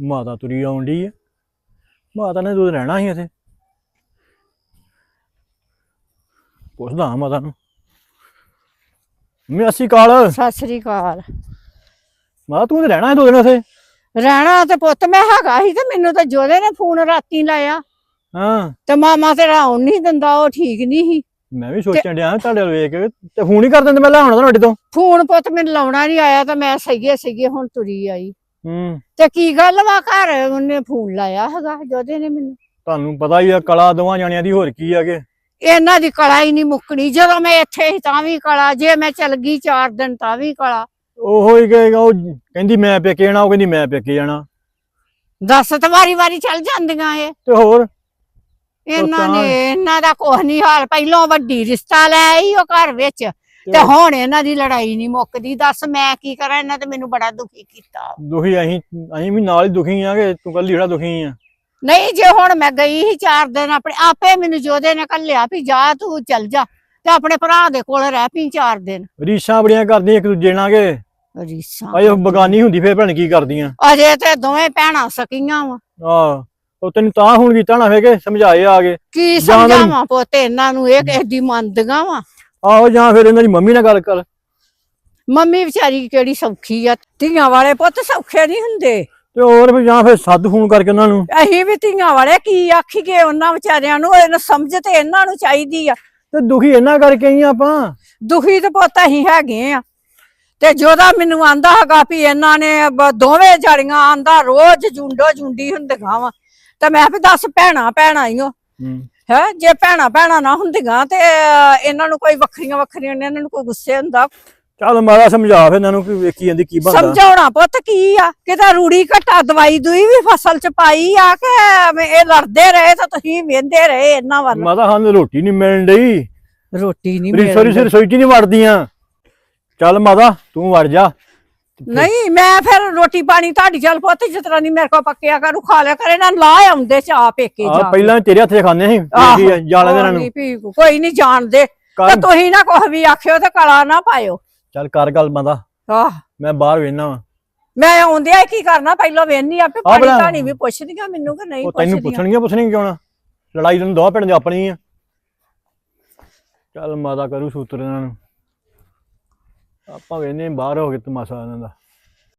ਮਾਤਾ ਤੁਰੀ ਆਉਣ ਡਈ ਆ। ਮਾਤਾ ਨੇ ਦੁੱਧ ਰਹਿਣਾ ਸੀ ਇੱਥੇ। ਪੁੱਛਦਾ ਹਾਂ ਮਾਤਾ ਨੂੰ ਮੈਂ ਅਸੀਂ ਕਾਲ ਸਤਿ ਸ੍ਰੀ ਅਕਾਲ। ਮਾਤਾ ਤੂੰ ਤੇ ਰਹਿਣਾ ਹੈ ਦੋ ਦਿਨ ਉੱਥੇ। ਰਹਿਣਾ ਤੇ ਪੁੱਤ ਮੈਂ ਹੈਗਾ ਸੀ ਤੇ ਮੈਨੂੰ ਤਾਂ ਜੋਦੇ ਨੇ ਫੋਨ ਰਾਤੀ ਲਾਇਆ। ਹਾਂ। ਤੇ ਮਾਮਾ ਤੇਰਾ ਆਉਣ ਨਹੀਂ ਦਿੰਦਾ ਉਹ ਠੀਕ ਨਹੀਂ ਸੀ। ਮੈਂ ਵੀ ਸੋਚਣ ਡਿਆ ਤੁਹਾਡੇ ਵੱਲ ਵੇਖ ਕੇ ਤੇ ਫੋਨ ਹੀ ਕਰ ਦਿੰਦੇ ਮੈਂ ਲਿਆਉਣਾ ਤੁਹਾਡੇ ਤੋਂ। ਫੋਨ ਪੁੱਤ ਮੈਨੂੰ ਲਾਉਣਾ ਨਹੀਂ ਆਇਆ ਤਾਂ ਮੈਂ ਸਹੀਏ ਸਹੀਏ ਹੁਣ ਤੁਰੀ ਆਈ। ਹੂੰ। ਤੇ ਕੀ ਗੱਲ ਵਾ ਘਰ ਉਹਨੇ ਫੋਨ ਲਾਇਆ ਹੈਗਾ ਜੋਦੇ ਨੇ ਮੈਨੂੰ। ਤੁਹਾਨੂੰ ਪਤਾ ਹੀ ਆ ਕਲਾ ਦੋਵਾਂ ਜਾਣਿਆਂ ਦੀ ਹੋਰ ਕੀ ਆ ਕਿ ਇਹਨਾਂ ਦੀ ਕਲਾ ਹੀ ਨਹੀਂ ਮੁੱਕਣੀ। ਜਦੋਂ ਮੈਂ ਇੱਥੇ ਸੀ ਤਾਂ ਵੀ ਕਲਾ ਜੇ ਮੈਂ ਚਲ ਗਈ 4 ਦਿਨ ਤਾਂ ਵੀ ਕਲਾ। ਉਹੋ ਹੀ ਕਹੇਗਾ ਉਹ ਕਹਿੰਦੀ ਮੈਂ ਪੇਕੇ ਜਾਣਾ ਉਹ ਕਹਿੰਦੀ ਮੈਂ ਪੇਕੇ ਜਾਣਾ। ਦਸ ਤਾਂ ਵਾਰੀ ਚੱਲ ਜਾਂਦੀਆਂ ਇਹ। ਤੇ ਹੋਰ? ਇਹਨਾਂ ਨੇ ਇਹਨਾਂ ਦਾ ਕੁਛ ਨਹੀਂ ਹਾਲ। ਪਹਿਲੋਂ ਵੱਡੀ ਰਿਸ਼ਤਾ ਲੈ ਆਈ ਉਹ ਘਰ ਵਿੱਚ। ਤੇ ਹੁਣ ਇਹਨਾਂ ਦੀ ਲੜਾਈ ਨਹੀਂ ਮੁੱਕਦੀ। ਦੱਸ ਮੈਂ ਕੀ ਕਰਾਂ? ਇਹਨਾਂ ਤੇ ਮੈਨੂੰ ਬੜਾ ਦੁਖੀ ਕੀਤਾ। ਦੁਖੀ ਅਸੀਂ ਅਸੀਂ ਵੀ ਨਾਲ ਹੀ ਦੁਖੀ ਆ ਕਿ ਤੂੰ ਕੱਲੀ ਜਿਹੜਾ ਦੁਖੀ ਆ। ਨਹੀਂ ਜੇ ਹੁਣ ਮੈਂ ਗਈ ਸੀ ਚਾਰ ਦਿਨ ਆਪਣੇ ਆਪੇ ਮੈਨੂੰ ਜੋਦੇ ਨੇ ਕੱਲਿਆ ਵੀ ਜਾ ਤੂੰ ਚੱਲ ਜਾ ਤੇ ਆਪਣੇ ਭਰਾ ਦੇ ਕੋਲ ਰਹਿ ਪਈ ਚਾਰ ਦਿਨ। ਰੀਸਾਂ ਬੜੀਆਂ ਕਰਦੀਆਂ ਇੱਕ ਦੂਜੇ ਨਾਲ ਕਿ। ਰੀਸਾਂ। ਅਜੇ ਉਹ ਬਗਾਨੀ ਹੁੰਦੀ ਫੇਰ ਭੈਣ ਕੀ ਕਰਦੀਆਂ? ਅਜੇ ਤੇ ਦੋਵੇਂ ਭੈਣਾਂ ਸਕੀਆਂ ਵਾ। ਆ ਉਹ ਤੈਨੂੰ ਤਾਂ ਹੁਣ ਕੀਤਾ ਨਾ ਫੇ ਕਿ ਸਮਝਾਏ ਆ ਕੇ। ਕੀ ਜਾਂ ਉਹਨਾਂ ਨੂੰ- ਸਮਝਾਵਾਂ ਪੁੱਤ ਇਹਨਾਂ ਨੂੰ ਇਹ ਕਿਸੇ ਦੀ ਮੰਨਦੀਆਂ ਵਾ। ਆਹੋ ਜਾਂ ਫਿਰ ਇਹਨਾਂ ਦੀ ਮੰਮੀ ਨਾਲ ਗੱਲ ਕਰ। ਮੰਮੀ ਵਿਚਾਰੀ ਕਿਹੜੀ ਸੌਖੀ ਆ ਧੀਆਂ ਵਾਲੇ ਪੁੱਤ ਸੌਖੇ ਨਹੀਂ ਹੁੰਦੇ। ਤੇ ਹੋਰ ਫਿਰ ਜਾਂ ਫਿਰ ਸੱਦ ਫੋਨ ਕਰਕੇ ਉਹਨਾਂ ਨੂੰ। ਅਸੀਂ ਵੀ ਧੀਆਂ ਵਾਲੇ ਕੀ ਆਖੀਏ ਉਹਨਾਂ ਵਿਚਾਰਿਆਂ ਨੂੰ ਇਹਨਾਂ ਸਮਝ ਤੇ ਇਹਨਾਂ ਨੂੰ ਚਾਹੀਦੀ ਆ। ਤੇ ਦੁਖੀ ਇਹਨਾਂ ਕਰਕੇ ਹੀ ਆਪਾਂ। ਦੁਖੀ ਤੇ ਪੁੱਤ ਅਸੀਂ ਹੈਗੇ ਆ। ਤੇ ਜੋਦਾ ਮੈਨੂੰ ਆਂਦਾ ਹੈਗਾ ਵੀ ਇਹਨਾਂ ਨੇ ਬ- ਦੋਵੇਂ ਜੜੀਆਂ ਆਂਦਾ ਰੋਜ਼ ਜੁੰਡੋ ਜੁੰਡੀ ਹੁੰਦੀਆਂ ਵਾ। ਤੇ ਮੈਂ ਵੀ ਦੱਸ ਭੈਣਾ ਭੈਣਾ ਹੀ ਹੋ। ਹੈ ਜੇ ਭੈਣਾ ਭੈਣਾ ਨਾ ਹੁੰਦੀਆਂ ਤੇ ਇਹਨਾਂ ਨੂੰ ਕੋਈ ਵੱਖਰੀਆਂ ਵੱਖਰੀਆਂ ਨੇ ਇਹਨਾਂ ਨੂੰ ਕੋਈ ਗੁੱਸੇ ਹੁੰਦਾ। ਚੱਲ ਮਾਰਾ ਸਮਝਾ ਫਿਰ ਇਹਨਾਂ ਨੂੰ ਕਿ ਵੇਖੀ ਜਾਂਦੀ ਕੀ ਬਣਦਾ। ਸਮਝਾਉਣਾ ਪੁੱਤ ਕੀ ਆ? ਕਿਤੇ ਰੂੜੀ ਘਟਾ ਦਵਾਈ ਦੂਈ ਵੀ ਫਸਲ ਚ ਪਾਈ ਆ ਕਿ ਐਵੇਂ ਇਹ ਲੜਦੇ ਰਹੇ ਤਾਂ ਤੁਸੀਂ ਵੇਂਦੇ ਰਹੇ ਇਹਨਾਂ ਵੱਲ? ਮਾਤਾ ਸਾਨੂੰ ਰੋਟੀ ਨਹੀਂ ਮਿਲਣ ਡਈ। ਰੋਟੀ ਨਹੀਂ ਰਸੋਈ ਸਿਰ ਰਸੋਈ ਚ ਨਹੀਂ ਵੜਦੀਆਂ। ਚੱਲ ਮਾਤਾ ਤੂੰ ਵੜ ਜਾ। ਨਹੀਂ ਮੈਂ ਫਿਰ ਰੋਟੀ ਪਾਣੀ ਤੁਹਾਡੀ ਚੱਲ ਪੁੱਤ ਜਿਸ ਤਰ੍ਹਾਂ ਦੀ ਮੇਰੇ ਕੋ ਪੱਕਿਆ ਕਰੂ ਖਾ ਲਿਆ ਕਰੇ ਨਾ ਲਾ ਆਉਂਦੇ ਚਾਹ ਪੇਕੇ ਜਾ ਪਹਿਲਾਂ ਤੇਰੇ ਹੱਥੇ ਖਾਂਦੇ ਸੀ ਜਾਣ ਦੇ ਇਹਨਾਂ ਨੂੰ। ਕੋਈ ਨਹੀਂ ਜਾਣਦੇ। ਤੇ ਤੁਸੀਂ ਨਾ ਕੁਛ ਵੀ ਆਖਿਓ ਤੇ ਕਲਾ ਨਾ ਪਾਇਓ। ਚੱਲ ਕਰ ਗੱਲ ਬੰਦਾ। ਆਹ। ਮੈਂ ਬਾਹਰ ਵੇਖਣਾ ਵਾ। ਮੈਂ ਆਉਂਦਿਆਂ ਕੀ ਕਰਨਾ ਪਹਿਲਾਂ ਵੇਖਣੀ ਆਪੇ ਪਾਣੀ। ਧਾਣੀ ਵੀ ਪੁੱਛਦੀਆਂ ਮੈਨੂੰ ਕਿ ਨਹੀਂ ਉਹ ਤੈਨੂੰ ਪੁੱਛਦੀਆਂ। ਪੁੱਛਣਗੀਆਂ ਪੁੱਛਣਗੀਆਂ ਕਿਉਂ ਨਾ? ਲੜਾਈ ਤੈਨੂੰ ਦੋ ਪਿੰਡ ਦੀ ਆਪਣੀ ਆ। ਚੱਲ ਮਾਤਾ ਕਰੂ ਸੂਤਰ ਇਹਨਾਂ ਨੂੰ। ਆਪਾਂ ਵੇਨੇ ਬਾਹਰ ਹੋ ਕੇ ਤਮਾਸ਼ਾ ਇਹਨਾਂ ਦਾ।